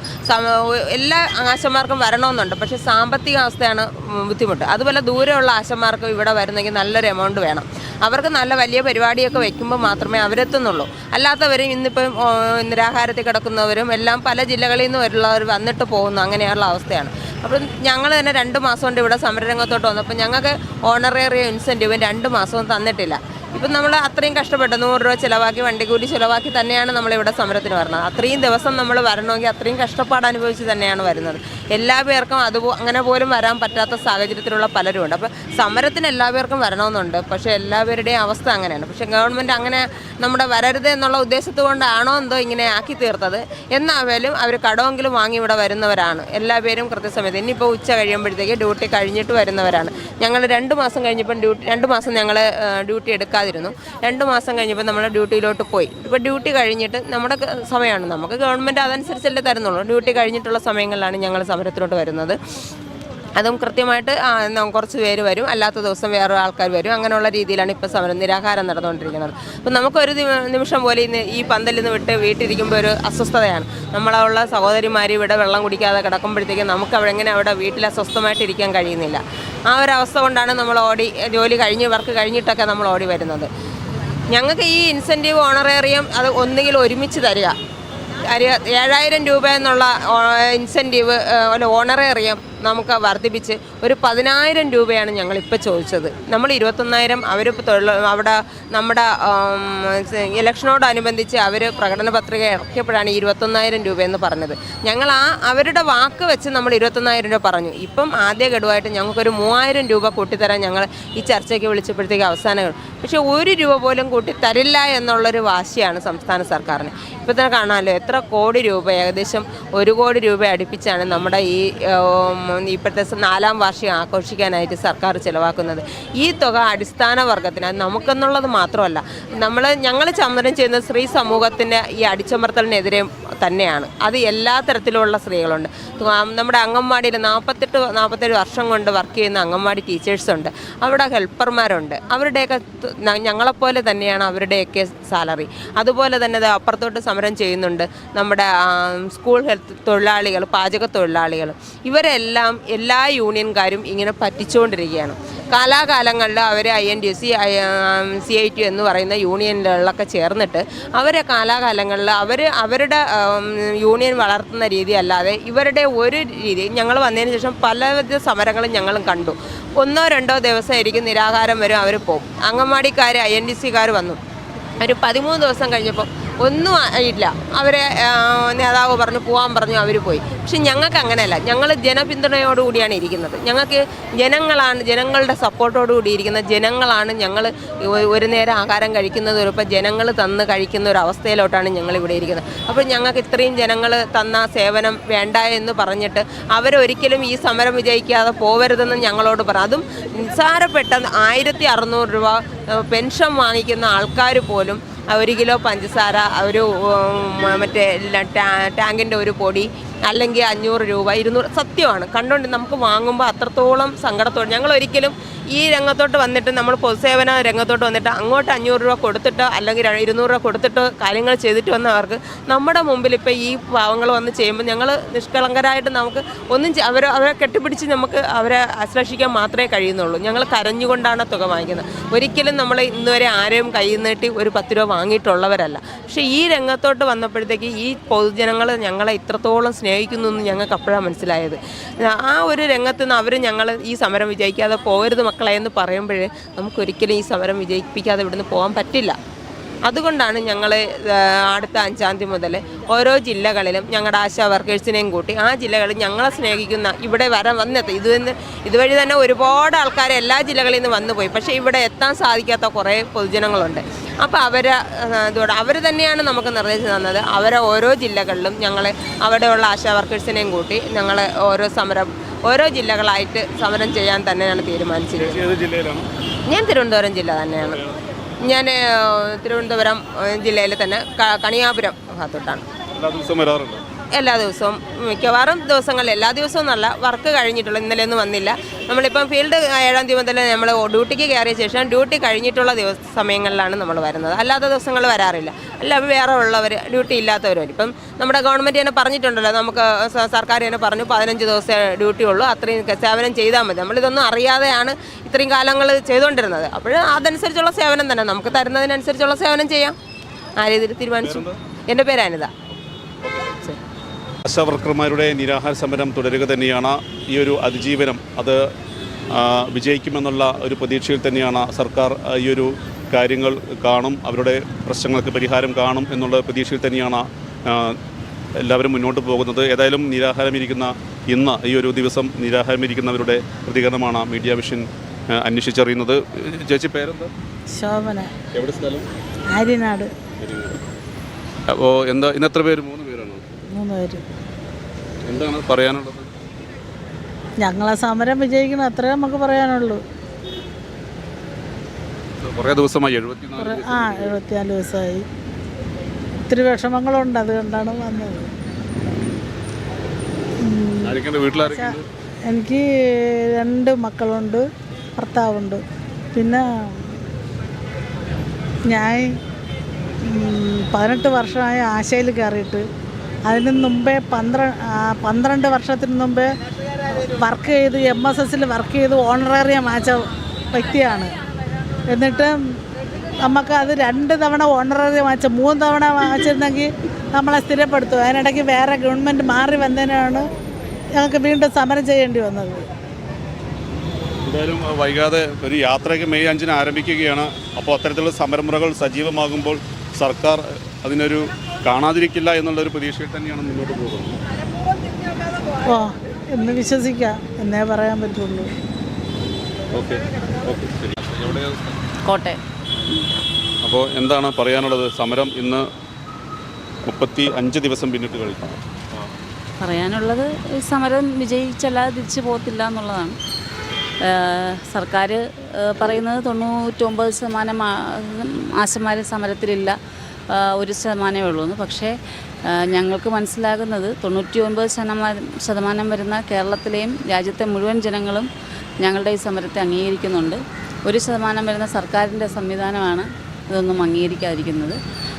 എല്ലാ ആശമാർക്കും വരണമെന്നുണ്ട്. പക്ഷേ സാമ്പത്തിക അവസ്ഥയാണ് ബുദ്ധിമുട്ട്. അതുപോലെ ദൂരെയുള്ള ആശമാർക്ക് ഇവിടെ വരുന്നെങ്കിൽ നല്ലൊരു എമൗണ്ട് വേണം. അവർക്ക് നല്ല വലിയ പരിപാടിയൊക്കെ വയ്ക്കുമ്പോൾ മാത്രമേ അവരെത്തുന്നുള്ളൂ. അല്ലാത്തവരും ഇന്നിപ്പം നിരാഹാരത്തിൽ കിടക്കുന്നവരും എല്ലാം പല ജില്ലകളിൽ നിന്ന് വരുള്ളവർ വന്നിട്ട് പോകുന്നു. അങ്ങനെയുള്ള അവസ്ഥയാണ്. അപ്പം ഞങ്ങൾ തന്നെ രണ്ട് മാസം കൊണ്ട് ഇവിടെ സമരരംഗത്തോട്ട് വന്നപ്പോൾ ഞങ്ങൾക്ക് ഓണറേറിയ ഇൻസെന്റീവും രണ്ട് മാസവും തന്നിട്ടില്ല. ഇപ്പം നമ്മൾ അത്രയും കഷ്ടപ്പെട്ട് നൂറ് രൂപ ചിലവാക്കി വണ്ടിക്കൂലി ചിലവാക്കി തന്നെയാണ് നമ്മളിവിടെ സമരത്തിന് വരുന്നത്. അത്രയും ദിവസം നമ്മൾ വരണമെങ്കിൽ അത്രയും കഷ്ടപ്പാട് അനുഭവിച്ച് തന്നെയാണ് വരുന്നത്. എല്ലാ പേർക്കും അത് അങ്ങനെ പോലും വരാൻ പറ്റാത്ത സാഹചര്യത്തിലുള്ള പലരും ഉണ്ട് അപ്പോൾ സമരത്തിന് എല്ലാ പേർക്കും വരണമെന്നുണ്ട്. പക്ഷേ എല്ലാവരുടെയും അവസ്ഥ അങ്ങനെയാണ്. പക്ഷേ ഗവൺമെന്റ് അങ്ങനെ നമ്മുടെ വരരുത് എന്നുള്ള ഉദ്ദേശത്തുകൊണ്ടാണോ എന്തോ ഇങ്ങനെ ആക്കി തീർത്തത്. എന്നാവേലും അവർ കടമെങ്കിലും വാങ്ങി ഇവിടെ വരുന്നവരാണ്. എല്ലാ പേരും കൃത്യസമയത്ത്. ഇനിയിപ്പോൾ ഉച്ച കഴിയുമ്പോഴത്തേക്ക് ഡ്യൂട്ടി കഴിഞ്ഞിട്ട് വരുന്നവരാണ്. ഞങ്ങൾ രണ്ട് മാസം കഴിഞ്ഞപ്പം ഡ്യൂട്ടി രണ്ട് മാസം ഞങ്ങൾ ഡ്യൂട്ടി എടുക്കാതിരുന്നു രണ്ട് മാസം കഴിഞ്ഞപ്പോൾ നമ്മൾ ഡ്യൂട്ടിയിലോട്ട് പോയി. ഇപ്പോൾ ഡ്യൂട്ടി കഴിഞ്ഞിട്ട് നമ്മുടെ സമയമാണ്. നമുക്ക് ഗവൺമെന്റ് അതനുസരിച്ചല്ലേ തരുന്നുള്ളൂ. ഡ്യൂട്ടി കഴിഞ്ഞിട്ടുള്ള സമയങ്ങളിലാണ് ഞങ്ങൾ സമരത്തിലോട്ട് വരുന്നത്. അതും കൃത്യമായിട്ട് കുറച്ച് പേര് വരും. അല്ലാത്ത ദിവസം വേറെ ആൾക്കാർ വരും. അങ്ങനെയുള്ള രീതിയിലാണ് ഇപ്പോൾ സമരം നിരാഹാരം നടന്നുകൊണ്ടിരിക്കുന്നത്. അപ്പം നമുക്കൊരു നിമിഷം പോലെ ഇന്ന് ഈ പന്തലിൽ നിന്ന് വിട്ട് വീട്ടിലിരിക്കുമ്പോൾ ഒരു അസ്വസ്ഥതയാണ്. നമ്മളവിടെ സഹോദരിമാർ ഇവിടെ വെള്ളം കുടിക്കാതെ കിടക്കുമ്പോഴത്തേക്കും നമുക്ക് അവിടെ എങ്ങനെ അവിടെ വീട്ടിൽ അസ്വസ്ഥമായിട്ട് ഇരിക്കാൻ കഴിയുന്നില്ല. ആ ഒരു അവസ്ഥ കൊണ്ടാണ് നമ്മൾ ഓടി ജോലി കഴിഞ്ഞ് വർക്ക് കഴിഞ്ഞിട്ടൊക്കെ നമ്മൾ ഓടി വരുന്നത്. ഞങ്ങൾക്ക് ഈ ഇൻസെന്റീവ് ഓണറേറിയം അത് ഒന്നുകിൽ ഒരുമിച്ച് തരിക. ഏഴായിരം രൂപ എന്നുള്ള ഇൻസെന്റീവ് ഓണറേറിയം നമുക്ക് വർദ്ധിപ്പിച്ച് ഒരു പതിനായിരം രൂപയാണ് ഞങ്ങൾ ഇപ്പോൾ ചോദിച്ചത്. നമ്മൾ ഇരുപത്തൊന്നായിരം അവർ അവിടെ നമ്മുടെ ഇലക്ഷനോടനുബന്ധിച്ച് അവർ പ്രകടന പത്രിക ഇറക്കിയപ്പോഴാണ് ഇരുപത്തൊന്നായിരം രൂപയെന്ന് പറഞ്ഞത്. ഞങ്ങൾ ആ അവരുടെ വാക്ക് വെച്ച് നമ്മൾ ഇരുപത്തൊന്നായിരം രൂപ പറഞ്ഞു. ഇപ്പം ആദ്യ ഗഡുവായിട്ട് ഞങ്ങൾക്കൊരു മൂവായിരം രൂപ കൂട്ടിത്തരാൻ ഞങ്ങൾ ഈ ചർച്ചയ്ക്ക് വിളിച്ചപ്പോഴത്തേക്ക് അവസാനങ്ങൾ. പക്ഷെ ഒരു രൂപ പോലും കൂട്ടി തരില്ല എന്നുള്ളൊരു വാശിയാണ് സംസ്ഥാന സർക്കാരിന്. ഇപ്പോൾ തന്നെ കാണാമല്ലോ എത്ര കോടി രൂപ ഏകദേശം ഒരു കോടി രൂപ അടുപ്പിച്ചാണ് നമ്മുടെ ഈ ഇപ്പോഴത്തെ നാലാം വാർഷികം ആഘോഷിക്കാനായിട്ട് സർക്കാർ ചിലവാക്കുന്നത്. ഈ തുക അടിസ്ഥാന വർഗത്തിന് നമുക്കെന്നുള്ളത് മാത്രമല്ല നമ്മൾ ഞങ്ങൾ സമരം ചെയ്യുന്ന സ്ത്രീ സമൂഹത്തിന്റെ ഈ അടിച്ചമർത്തലിനെതിരെ തന്നെയാണ്. അത് എല്ലാ തരത്തിലുള്ള സ്ത്രീകളുണ്ട്. നമ്മുടെ അംഗൻവാടിയിൽ നാൽപ്പത്തെട്ട് നാൽപ്പത്തേഴ് വർഷം കൊണ്ട് വർക്ക് ചെയ്യുന്ന അംഗൻവാടി ടീച്ചേഴ്സുണ്ട്. അവിടെ ഹെൽപ്പർമാരുണ്ട്. അവരുടെയൊക്കെ ഞങ്ങളെപ്പോലെ തന്നെയാണ് അവരുടെയൊക്കെ സാലറി. അതുപോലെ തന്നെ അപ്പുറത്തോട്ട് സമരം ചെയ്യുന്നുണ്ട് നമ്മുടെ സ്കൂൾ ഹെൽത്ത് തൊഴിലാളികൾ പാചക തൊഴിലാളികൾ. ഇവരെല്ലാം എല്ലാ യൂണിയൻകാരും ഇങ്ങനെ പറ്റിച്ചുകൊണ്ടിരിക്കുകയാണ്. കാലാകാലങ്ങളിൽ അവർ I N D C C I T എന്ന് പറയുന്ന യൂണിയനുകളിലൊക്കെ ചേർന്നിട്ട് അവരെ കാലാകാലങ്ങളിൽ അവർ അവരുടെ യൂണിയൻ വളർത്തുന്ന രീതി അല്ലാതെ ഇവരുടെ ഒരു രീതി ഞങ്ങൾ വന്നതിന് ശേഷം പലവിധ സമരങ്ങളും ഞങ്ങളും കണ്ടു. ഒന്നോ രണ്ടോ ദിവസമായിരിക്കും നിരാഹാരം വരും അവർ പോകും. അംഗൻവാടിക്കാർ ഐ എൻ ഡി സിക്കാർ വന്നു. ഒരു പതിമൂന്ന് ദിവസം കഴിഞ്ഞപ്പോൾ ഒന്നും ആയില്ല അവരെ നേതാവ് പറഞ്ഞു പോകാൻ പറഞ്ഞു അവർ പോയി. പക്ഷെ ഞങ്ങൾക്ക് അങ്ങനെയല്ല. ഞങ്ങൾ ജനപിന്തുണയോടുകൂടിയാണ് ഇരിക്കുന്നത്. ഞങ്ങൾക്ക് ജനങ്ങളാണ് ജനങ്ങളുടെ സപ്പോർട്ടോടുകൂടി ഇരിക്കുന്ന ജനങ്ങളാണ് ഞങ്ങൾ ഒരു നേരം ആഹാരം കഴിക്കുന്നത് ഇപ്പോൾ ജനങ്ങൾ തന്ന് കഴിക്കുന്ന ഒരു അവസ്ഥയിലോട്ടാണ് ഞങ്ങൾ ഇവിടെ ഇരിക്കുന്നത്. അപ്പോൾ ഞങ്ങൾക്ക് ഇത്രയും ജനങ്ങൾ തന്ന സേവനം വേണ്ട എന്ന് പറഞ്ഞിട്ട് അവരൊരിക്കലും ഈ സമരം വിജയിക്കാതെ പോവരുതെന്ന് ഞങ്ങളോട് പറഞ്ഞു അതും നിസ്സാരപ്പെട്ട ആയിരത്തി അറുന്നൂറ് രൂപ പെൻഷൻ വാങ്ങിക്കുന്ന ആൾക്കാർ പോലും ഒരു കിലോ പഞ്ചസാര ഒരു മറ്റേ ടാങ്കിന്റെ ഒരു പൊടി അല്ലെങ്കിൽ അഞ്ഞൂറ് രൂപ ഇരുന്നൂറ് സത്യമാണ്. കണ്ടുകൊണ്ട് നമുക്ക് വാങ്ങുമ്പോൾ അത്രത്തോളം സങ്കടത്തോടെ. ഞങ്ങൾ ഒരിക്കലും ഈ രംഗത്തോട്ട് വന്നിട്ട് നമ്മൾ പൊതുസേവന രംഗത്തോട്ട് വന്നിട്ട് അങ്ങോട്ട് അഞ്ഞൂറ് രൂപ കൊടുത്തിട്ട് അല്ലെങ്കിൽ ഇരുന്നൂറ് രൂപ കൊടുത്തിട്ട് കാര്യങ്ങൾ ചെയ്തിട്ട് വന്നവർക്ക് നമ്മുടെ മുമ്പിൽ ഇപ്പോൾ ഈ പാവങ്ങൾ വന്ന് ചെയ്യുമ്പോൾ ഞങ്ങൾ നിഷ്കളങ്കരായിട്ട് നമുക്ക് ഒന്നും അവർ അവരെ കെട്ടിപ്പിടിച്ച് നമുക്ക് അവരെ ആശ്ലേഷിക്കാൻ മാത്രമേ കഴിയുന്നുള്ളൂ. ഞങ്ങൾ കരഞ്ഞുകൊണ്ടാണ് തുക വാങ്ങിക്കുന്നത്. ഒരിക്കലും നമ്മൾ ഇന്നുവരെ ആരെയും കയ്യിൽ നീട്ടി ഒരു പത്ത് രൂപ വാങ്ങിയിട്ടുള്ളവരല്ല. പക്ഷേ ഈ രംഗത്തോട്ട് വന്നപ്പോഴത്തേക്ക് ഈ പൊതുജനങ്ങൾ ഞങ്ങളെ ഇത്രത്തോളം സ്നേഹിക്കുന്നു എന്ന് ഞങ്ങൾക്ക് അപ്പോഴാണ് മനസ്സിലായത്. ആ ഒരു രംഗത്ത് നിന്ന് അവർ ഞങ്ങൾ ഈ സമരം വിജയിക്കാതെ പോകരുത് മക്കളെ എന്ന് പറയുമ്പോഴേ നമുക്കൊരിക്കലും ഈ സമരം വിജയിപ്പിക്കാതെ ഇവിടുന്ന് പോകാൻ പറ്റില്ല. അതുകൊണ്ടാണ് ഞങ്ങൾ അടുത്ത അഞ്ചാം തീയതി മുതൽ ഓരോ ജില്ലകളിലും ഞങ്ങളുടെ ആശാ വർക്കേഴ്സിനെയും കൂട്ടി ആ ജില്ലകളിൽ ഞങ്ങളെ സ്നേഹിക്കുന്ന ഇവിടെ വരാൻ വന്നെത്തും ഇത് ഇതുവഴി തന്നെ ഒരുപാട് ആൾക്കാർ എല്ലാ ജില്ലകളിൽ നിന്ന് വന്നു പോയി. പക്ഷേ ഇവിടെ എത്താൻ സാധിക്കാത്ത കുറേ പൊതുജനങ്ങളുണ്ട്. അപ്പോൾ അവരെ ഇതോടെ അവർ തന്നെയാണ് നമുക്ക് നിർദ്ദേശം തന്നത്. അവരെ ഓരോ ജില്ലകളിലും ഞങ്ങൾ അവിടെയുള്ള ആശാ വർക്കേഴ്സിനെയും കൂട്ടി ഞങ്ങൾ ഓരോ സമരം ഓരോ ജില്ലകളായിട്ട് സമരം ചെയ്യാൻ തന്നെയാണ് തീരുമാനിച്ചിരിക്കുന്നത്. ഞാൻ തിരുവനന്തപുരം ജില്ല തന്നെയാണ്. ഞാൻ തിരുവനന്തപുരം ജില്ലയിൽ തന്നെ കണിയാപുരം ഭാഗത്തോട്ടാണ്. എല്ലാ ദിവസവും വരാറുണ്ട്? എല്ലാ ദിവസവും മിക്കവാറും ദിവസങ്ങളിൽ എല്ലാ ദിവസവും നല്ല വർക്ക് കഴിഞ്ഞിട്ടുള്ള ഇന്നലെയൊന്നും വന്നില്ല. നമ്മളിപ്പം ഫീൽഡ് ഏഴാം തീയതി മുതൽ നമ്മൾ ഡ്യൂട്ടിക്ക് കയറിയ ശേഷം ഡ്യൂട്ടി കഴിഞ്ഞിട്ടുള്ള ദിവസ സമയങ്ങളിലാണ് നമ്മൾ വരുന്നത്. അല്ലാത്ത ദിവസങ്ങൾ വരാറില്ല. അല്ല വേറെ ഉള്ളവർ ഡ്യൂട്ടി ഇല്ലാത്തവർ വരും ഇപ്പം നമ്മുടെ ഗവൺമെന്റ് തന്നെ പറഞ്ഞിട്ടുണ്ടല്ലോ നമുക്ക് സർക്കാർ തന്നെ പറഞ്ഞു പതിനഞ്ച് ദിവസമേ ഡ്യൂട്ടി ഉള്ളൂ അത്രയും സേവനം ചെയ്താൽ മതി. നമ്മളിതൊന്നും അറിയാതെയാണ് ഇത്രയും കാലങ്ങൾ ചെയ്തുകൊണ്ടിരുന്നത്. അപ്പോൾ അതനുസരിച്ചുള്ള സേവനം തന്നെ നമുക്ക് തരുന്നതിനനുസരിച്ചുള്ള സേവനം ചെയ്യാം. ആ രീതിയിൽ തീരുമാനിച്ചു. എന്റെ പേര് അനിത. ആശാ വർക്കർമാരുടെ നിരാഹാര സമരം തുടരുക തന്നെയാണ് ഈ ഒരു അതിജീവനം. അത് വിജയിക്കുമെന്നുള്ള ഒരു പ്രതീക്ഷയിൽ തന്നെയാണ് സർക്കാർ ഈ ഒരു കാര്യങ്ങൾ കാണും അവരുടെ പ്രശ്നങ്ങൾക്ക് പരിഹാരം കാണും എന്നുള്ള പ്രതീക്ഷയിൽ തന്നെയാണ് എല്ലാവരും മുന്നോട്ട് പോകുന്നത്. ഏതായാലും നിരാഹാരമിരിക്കുന്ന ഇന്ന് ഈ ഒരു ദിവസം നിരാഹാരമിരിക്കുന്നവരുടെ പ്രതികരണമാണ് മീഡിയ വിഷൻ അന്വേഷിച്ചറിയുന്നത്. ചേച്ചി പേരെന്താ? ശോഭന. എവിടെ സ്ഥലം? ആര്യനാട്. അപ്പോൾ എന്താ ഇന്ന് എത്ര പേര്? മൂന്ന് എന്താണ് പറയാനുള്ളത്? ഞങ്ങളെ സമരം വിജയിക്കണം അത്രേ നമുക്ക് പറയാനുള്ളൂ. കുറേ ദിവസമായി ആ എഴുപത്തിനാല് ദിവസമായി. ഒത്തിരി വിഷമങ്ങളുണ്ട് അതുകൊണ്ടാണ് വന്നത്. എനിക്ക് രണ്ട് മക്കളുണ്ട് ഭർത്താവുണ്ട്. പിന്നെ ഞാൻ പതിനെട്ട് വർഷമായി ആശയിൽ കയറിയിട്ട് അതിന് മുമ്പേ പന്ത്ര പന്ത്രണ്ട് വർഷത്തിന് മുമ്പേ വർക്ക് ചെയ്ത് എം എസ് എസിൽ വർക്ക് ചെയ്ത് ഓണറേറിയം വാങ്ങിച്ച വ്യക്തിയാണ്. എന്നിട്ട് നമുക്ക് അത് രണ്ട് തവണ ഓണറേറിയം വാങ്ങിച്ച മൂന്ന് തവണ വാങ്ങിച്ചിരുന്നെങ്കിൽ നമ്മളെ സ്ഥിരപ്പെടുത്തും. അതിനിടയ്ക്ക് വേറെ ഗവൺമെന്റ് മാറി വന്നതിനാണ് ഞങ്ങൾക്ക് വീണ്ടും സമരം ചെയ്യേണ്ടി വന്നത്. എന്തായാലും വൈകാതെ ഒരു യാത്രയ്ക്ക് മെയ് അഞ്ചിന് ആരംഭിക്കുകയാണ്. അപ്പോൾ അത്തരത്തിലുള്ള സമരമുറകൾ സജീവമാകുമ്പോൾ സർക്കാർ അതിനൊരു കാണാതിരിക്കില്ല എന്നുള്ള ഒരു പ്രതീക്ഷയിൽ തന്നെയാണ് മുന്നോട്ട് പോകുന്നത്. ഓ എന്ന് വിശ്വസിക്കാം. എന്നേ പറയാൻ പറ്റുള്ളൂ. ഓക്കെ ഓക്കെ ശരി. കോട്ടയം. അപ്പോൾ എന്താണ് പറയാനുള്ളത്? സമരം ഇന്ന് മുപ്പത്തി അഞ്ച് ദിവസം പിന്നിട്ട് കഴിഞ്ഞു. പറയാനുള്ളത് ഈ സമരം വിജയിച്ചല്ലാതെ തിരിച്ചു പോകത്തില്ല എന്നുള്ളതാണ്. സർക്കാർ പറയുന്നത് തൊണ്ണൂറ്റൊമ്പത് ശതമാനം ആശമാർ സമരത്തിലില്ല. ഒരു ശതമാനമേ ഉള്ളൂ പക്ഷേ ഞങ്ങൾക്ക് മനസ്സിലാകുന്നത് തൊണ്ണൂറ്റി ഒൻപത് ശതമാനം ശതമാനം വരുന്ന കേരളത്തിലെയും രാജ്യത്തെ മുഴുവൻ ജനങ്ങളും ഞങ്ങളുടെ ഈ സമരത്തെ അംഗീകരിക്കുന്നുണ്ട്. ഒരു ശതമാനം വരുന്ന സർക്കാരിന്റെ സംവിധാനമാണ് ഇതൊന്നും അംഗീകരിക്കാതിരിക്കുന്നത്.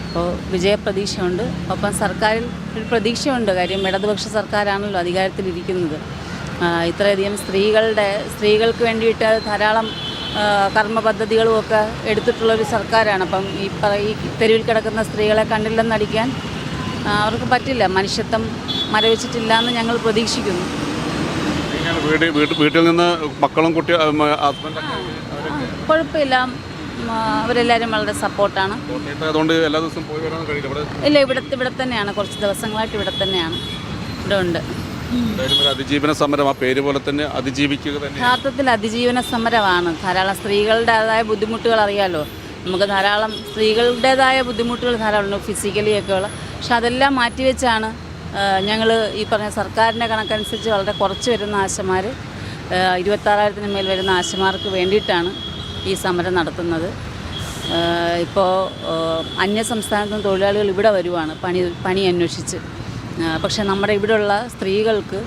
അപ്പോൾ വിജയപ്രതീക്ഷയുണ്ട്. ഒപ്പം സർക്കാരിൽ ഒരു പ്രതീക്ഷയുണ്ട്. കാര്യം ഇടതുപക്ഷ സർക്കാരാണല്ലോ അധികാരത്തിലിരിക്കുന്നത്. ഇത്രയധികം സ്ത്രീകളുടെ സ്ത്രീകൾക്ക് വേണ്ടിയിട്ട് ധാരാളം കർമ്മ പദ്ധതികളും ഒക്കെ എടുത്തിട്ടുള്ളൊരു സർക്കാരാണ്. അപ്പം ഈ ഈ തെരുവിൽ കിടക്കുന്ന സ്ത്രീകളെ കണ്ടില്ലെന്നടിക്കാൻ അവർക്ക് പറ്റില്ല. മനുഷ്യത്വം മരവിച്ചിട്ടില്ല എന്ന് ഞങ്ങൾ പ്രതീക്ഷിക്കുന്നു. വീട്ടിൽ നിന്ന് മക്കളും കുട്ടി കുഴപ്പമില്ല. അവരെല്ലാവരും വളരെ സപ്പോർട്ടാണ്. ഇല്ല ഇവിടെ ഇവിടെ തന്നെയാണ്. കുറച്ച് ദിവസങ്ങളായിട്ട് ഇവിടെ തന്നെയാണ്. ഇവിടെ ഉണ്ട്. അതിജീവന സമരം ആ പേര് പോലെ തന്നെ അതിജീവിക്കുക തന്നെ. യഥാർത്ഥത്തിൽ അതിജീവന സമരമാണ്. ധാരാളം സ്ത്രീകളുടേതായ ബുദ്ധിമുട്ടുകൾ അറിയാലോ. നമുക്ക് ധാരാളം സ്ത്രീകളുടേതായ ബുദ്ധിമുട്ടുകൾ ധാരാളം ഫിസിക്കലി ഉള്ള. പക്ഷെ അതെല്ലാം മാറ്റിവെച്ചാണ് ഞങ്ങൾ ഈ പറഞ്ഞ സർക്കാരിന്റെ കണക്കനുസരിച്ച് വളരെ കുറച്ച് വരുന്ന ആശമാർ ഇരുപത്താറായിരത്തിന് മേൽ വരുന്ന ആശമാർക്ക് വേണ്ടിയിട്ടാണ് ഈ സമരം നടത്തുന്നത്. ഇപ്പോൾ അന്യ സംസ്ഥാനത്ത് നിന്ന് തൊഴിലാളികൾ ഇവിടെ വരുവാണ് പണി പണി അന്വേഷിച്ച്. പക്ഷേ നമ്മുടെ ഇവിടെയുള്ള സ്ത്രീകൾക്ക്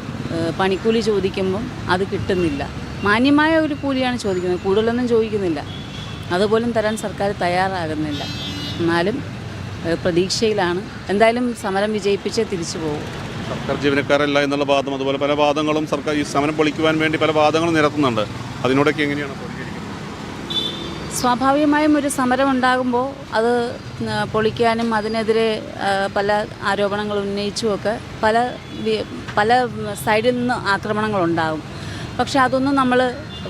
പണിക്കൂലി ചോദിക്കുമ്പം അത് കിട്ടുന്നില്ല. മാന്യമായ ഒരു കൂലിയാണ് ചോദിക്കുന്നത്. കൂടുതലൊന്നും ചോദിക്കുന്നില്ല. അതുപോലും തരാൻ സർക്കാർ തയ്യാറാകുന്നില്ല. എന്നാലും പ്രതീക്ഷയിലാണ്. എന്തായാലും സമരം വിജയിപ്പിച്ച് തിരിച്ചു പോകും. സർക്കാർ ജീവനക്കാരല്ല എന്നുള്ള വാദം അതുപോലെ പല വാദങ്ങളും സർക്കാർ ഈ സമരം പൊളിക്കുവാൻ വേണ്ടി പല വാദങ്ങളും നിരത്തുന്നുണ്ട്. അതിനോടൊക്കെ എങ്ങനെയാണ് സ്വാഭാവികമായും ഒരു സമരം ഉണ്ടാകുമ്പോൾ അത് പൊളിക്കാനും അതിനെതിരെ പല ആരോപണങ്ങൾ ഉന്നയിച്ചുമൊക്കെ പല പല സൈഡിൽ നിന്ന് ആക്രമണങ്ങളുണ്ടാകും പക്ഷെ അതൊന്നും നമ്മൾ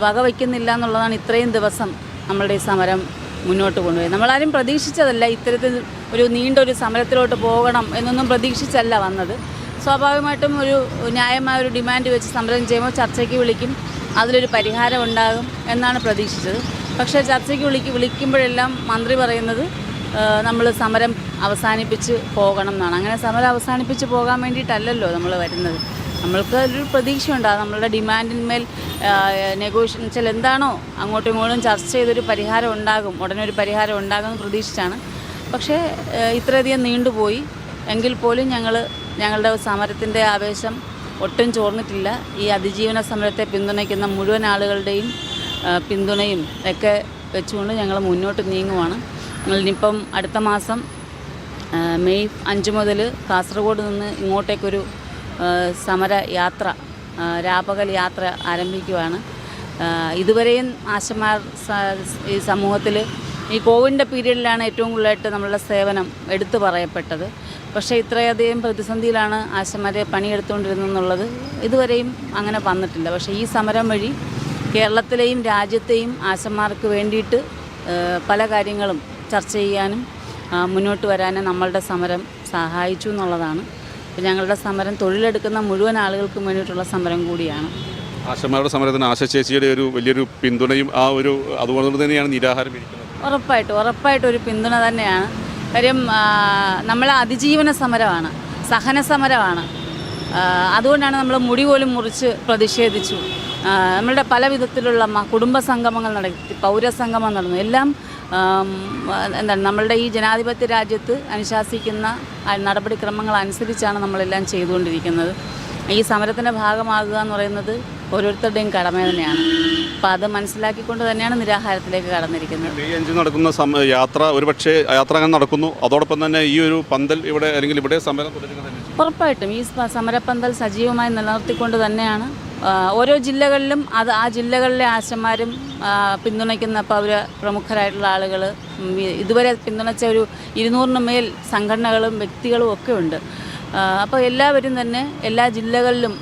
വകവയ്ക്കുന്നില്ല എന്നുള്ളതാണ് ഇത്രയും ദിവസം നമ്മളുടെ ഈ സമരം മുന്നോട്ട് കൊണ്ടുപോയി നമ്മളാരും പ്രതീക്ഷിച്ചതല്ല ഇത്തരത്തിൽ ഒരു നീണ്ട ഒരു സമരത്തിലോട്ട് പോകണം എന്നൊന്നും പ്രതീക്ഷിച്ചല്ല വന്നത്. സ്വാഭാവികമായിട്ടും ഒരു ന്യായമായ ഒരു ഡിമാൻഡ് വെച്ച് സമരം ചെയ്യുമ്പോൾ ചർച്ചയ്ക്ക് വിളിക്കും അതിലൊരു പരിഹാരം ഉണ്ടാകും എന്നാണ് പ്രതീക്ഷിച്ചത്. പക്ഷേ ചർച്ചയ്ക്ക് വിളിക്ക് വിളിക്കുമ്പോഴെല്ലാം മന്ത്രി പറയുന്നത് നമ്മൾ സമരം അവസാനിപ്പിച്ച് പോകണം എന്നാണ്. അങ്ങനെ സമരം അവസാനിപ്പിച്ച് പോകാൻ വേണ്ടിയിട്ടല്ലല്ലോ നമ്മൾ വരുന്നത്. നമ്മൾക്ക് ഒരു പ്രതീക്ഷയുണ്ട്. നമ്മളുടെ ഡിമാൻഡിന്മേൽ നെഗോഷിയേഷൻ എന്താണോ അങ്ങോട്ടും ഇങ്ങോട്ടും ചർച്ച ചെയ്തൊരു പരിഹാരം ഉണ്ടാകും. ഉടനെ ഒരു പരിഹാരം ഉണ്ടാകുമെന്ന് പ്രതീക്ഷിച്ചാണ്. പക്ഷേ ഇത്രയധികം നീണ്ടുപോയി. എങ്കിൽ പോലും ഞങ്ങൾ ഞങ്ങളുടെ സമരത്തിന്റെ ആവേശം ഒട്ടും ചോർന്നിട്ടില്ല. ഈ അതിജീവന സമരത്തെ പിന്തുണയ്ക്കുന്ന മുഴുവൻ ആളുകളുടെയും പിന്തുണയും ഒക്കെ വെച്ചുകൊണ്ട് ഞങ്ങൾ മുന്നോട്ട് നീങ്ങുവാണ്. ഇനിയിപ്പം അടുത്ത മാസം മെയ് അഞ്ച് മുതൽ കാസർഗോഡ് നിന്ന് ഇങ്ങോട്ടേക്കൊരു സമര യാത്ര രാപകൽ യാത്ര ആരംഭിക്കുവാണ്. ആ, ഇതുവരെയും ആശമാർ ഈ സമൂഹത്തിൽ ഈ കോവിഡിന്റെ പീരീഡിലാണ് ഏറ്റവും കൂടുതലായിട്ട് നമ്മളുടെ സേവനം എടുത്തു പറയപ്പെട്ടത്. പക്ഷേ ഇത്രയധികം പ്രതിസന്ധിയിലാണ് ആശമാരെ പണിയെടുത്തുകൊണ്ടിരുന്നെന്നുള്ളത് ഇതുവരെയും അങ്ങനെ വന്നിട്ടില്ല. പക്ഷേ ഈ സമരം വഴി കേരളത്തിലെയും രാജ്യത്തെയും ആശന്മാർക്ക് വേണ്ടിയിട്ട് പല കാര്യങ്ങളും ചർച്ച ചെയ്യാനും മുന്നോട്ട് വരാനും നമ്മളുടെ സമരം സഹായിച്ചു എന്നുള്ളതാണ്. ഞങ്ങളുടെ സമരം തൊഴിലെടുക്കുന്ന മുഴുവൻ ആളുകൾക്കും വേണ്ടിയിട്ടുള്ള സമരം കൂടിയാണ്. ആശമാരുടെ സമരത്തിന് ആശ ചേച്ചിയുടെ ഒരു വലിയൊരു പിന്തുണയും ആ ഒരു അതുപോലെ തന്നെയാണ് നിരാഹാരം ഉറപ്പായിട്ടും ഉറപ്പായിട്ടും ഒരു പിന്തുണ തന്നെയാണ്. കാര്യം നമ്മളെ അതിജീവന സമരമാണ് സഹന സമരമാണ്. അതുകൊണ്ടാണ് നമ്മൾ മുടി പോലും മുറിച്ച് പ്രതിഷേധിച്ചു. നമ്മളുടെ പല വിധത്തിലുള്ള കുടുംബ സംഗമങ്ങൾ നടത്തി പൗരസംഗമം നടന്നു. എല്ലാം എന്താണ് നമ്മളുടെ ഈ ജനാധിപത്യ രാജ്യത്ത് അനുശാസിക്കുന്ന നടപടിക്രമങ്ങൾ അനുസരിച്ചാണ് നമ്മളെല്ലാം ചെയ്തുകൊണ്ടിരിക്കുന്നത്. ഈ സമരത്തിന്റെ ഭാഗമാകുക എന്ന് പറയുന്നത് ഓരോരുത്തരുടെയും കടമ തന്നെയാണ് അപ്പോൾ അത് മനസ്സിലാക്കിക്കൊണ്ട് തന്നെയാണ് നിരാഹാരത്തിലേക്ക് കടന്നിരിക്കുന്നത്. ഈ അഞ്ച് നടക്കുന്ന യാത്ര ഒരുപക്ഷെ യാത്ര അങ്ങനെ നടക്കുന്നു. അതോടൊപ്പം തന്നെ ഈ ഒരു പന്തൽ ഇവിടെ അല്ലെങ്കിൽ ഇവിടെ സമരം ചെയ്യും. ഉറപ്പായിട്ടും ഈ സമരപ്പന്തൽ സജീവമായി നിലനിർത്തിക്കൊണ്ട് തന്നെയാണ്. ഓരോ ജില്ലകളിലും അത് ആ ജില്ലകളിലെ ആശന്മാരും പിന്തുണയ്ക്കുന്ന പൗര പ്രമുഖരായിട്ടുള്ള ആളുകൾ ഇതുവരെ പിന്തുണച്ച ഒരു ഇരുന്നൂറിന് മേൽ സംഘടനകളും വ്യക്തികളും ഒക്കെ ഉണ്ട്. അപ്പോൾ എല്ലാവരും തന്നെ എല്ലാ ജില്ലകളിലും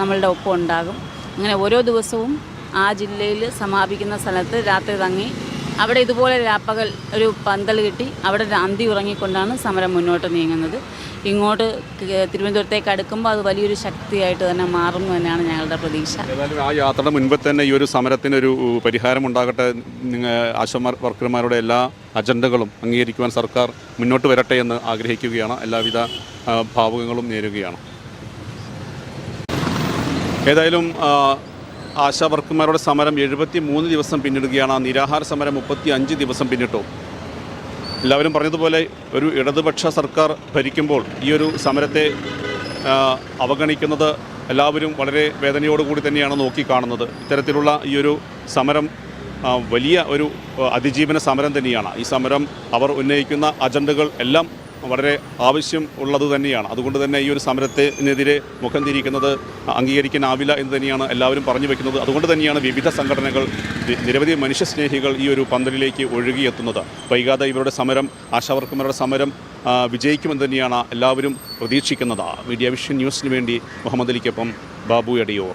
നമ്മളുടെ ഒപ്പം ഉണ്ടാകും. അങ്ങനെ ഓരോ ദിവസവും ആ ജില്ലയിൽ സമാപിക്കുന്ന സ്ഥലത്ത് രാത്രി തങ്ങി അവിടെ ഇതുപോലെ രാപ്പകൽ ഒരു പന്തൽ കിട്ടി അവിടെ അന്തി ഉറങ്ങിക്കൊണ്ടാണ് സമരം മുന്നോട്ട് നീങ്ങുന്നത്. ഇങ്ങോട്ട് തിരുവനന്തപുരത്തേക്ക് അടുക്കുമ്പോൾ അത് വലിയൊരു ശക്തിയായിട്ട് തന്നെ മാറുന്നു തന്നെയാണ് ഞങ്ങളുടെ പ്രതീക്ഷ. ആ യാത്രയുടെ മുൻപ് തന്നെ ഈ ഒരു സമരത്തിനൊരു പരിഹാരം ഉണ്ടാകട്ടെ ആശമാർ വർക്കർമാരുടെ എല്ലാ അജണ്ടകളും അംഗീകരിക്കുവാൻ സർക്കാർ മുന്നോട്ട് വരട്ടെ എന്ന് ആഗ്രഹിക്കുകയാണ്. എല്ലാവിധ ഭാവുകങ്ങളും നേരുകയാണ്. ഏതായാലും ആ, ആശാ വർക്കർമാരുടെ സമരം എഴുപത്തി മൂന്ന് ദിവസം പിന്നിടുകയാണ്. നിരാഹാര സമരം മുപ്പത്തി അഞ്ച് ദിവസം പിന്നിട്ടു. എല്ലാവരും പറഞ്ഞതുപോലെ ഒരു ഇടതുപക്ഷ സർക്കാർ ഭരിക്കുമ്പോൾ ഈ ഒരു സമരത്തെ അവഗണിക്കുന്നത് എല്ലാവരും വളരെ വേദനയോടുകൂടി തന്നെയാണ് നോക്കിക്കാണുന്നത്. ഇത്തരത്തിലുള്ള ഈ ഒരു സമരം വലിയ ഒരു അതിജീവന സമരം തന്നെയാണ്. ഈ സമരം അവർ ഉന്നയിക്കുന്ന അജണ്ടകൾ എല്ലാം വളരെ ആവശ്യം ഉള്ളത് തന്നെയാണ്. അതുകൊണ്ട് തന്നെ ഈ ഒരു സമരത്തിനെതിരെ മുഖം തിരിക്കുന്നത് അംഗീകരിക്കാനാവില്ല എന്ന് തന്നെയാണ് എല്ലാവരും പറഞ്ഞു വെക്കുന്നത്. അതുകൊണ്ട് തന്നെയാണ് വിവിധ സംഘടനകൾ നിരവധി മനുഷ്യസ്നേഹികൾ ഈ ഒരു പന്തലിലേക്ക് ഒഴുകിയെത്തുന്നത്. വൈകാതെ ഇവരുടെ സമരം ആശാവർക്കന്മാരുടെ സമരം വിജയിക്കുമെന്ന് തന്നെയാണ് എല്ലാവരും പ്രതീക്ഷിക്കുന്നത്. മീഡിയ വിഷൻ ന്യൂസിന് വേണ്ടി മുഹമ്മദ് അലിക്കൊപ്പം ബാബു എടിയോർ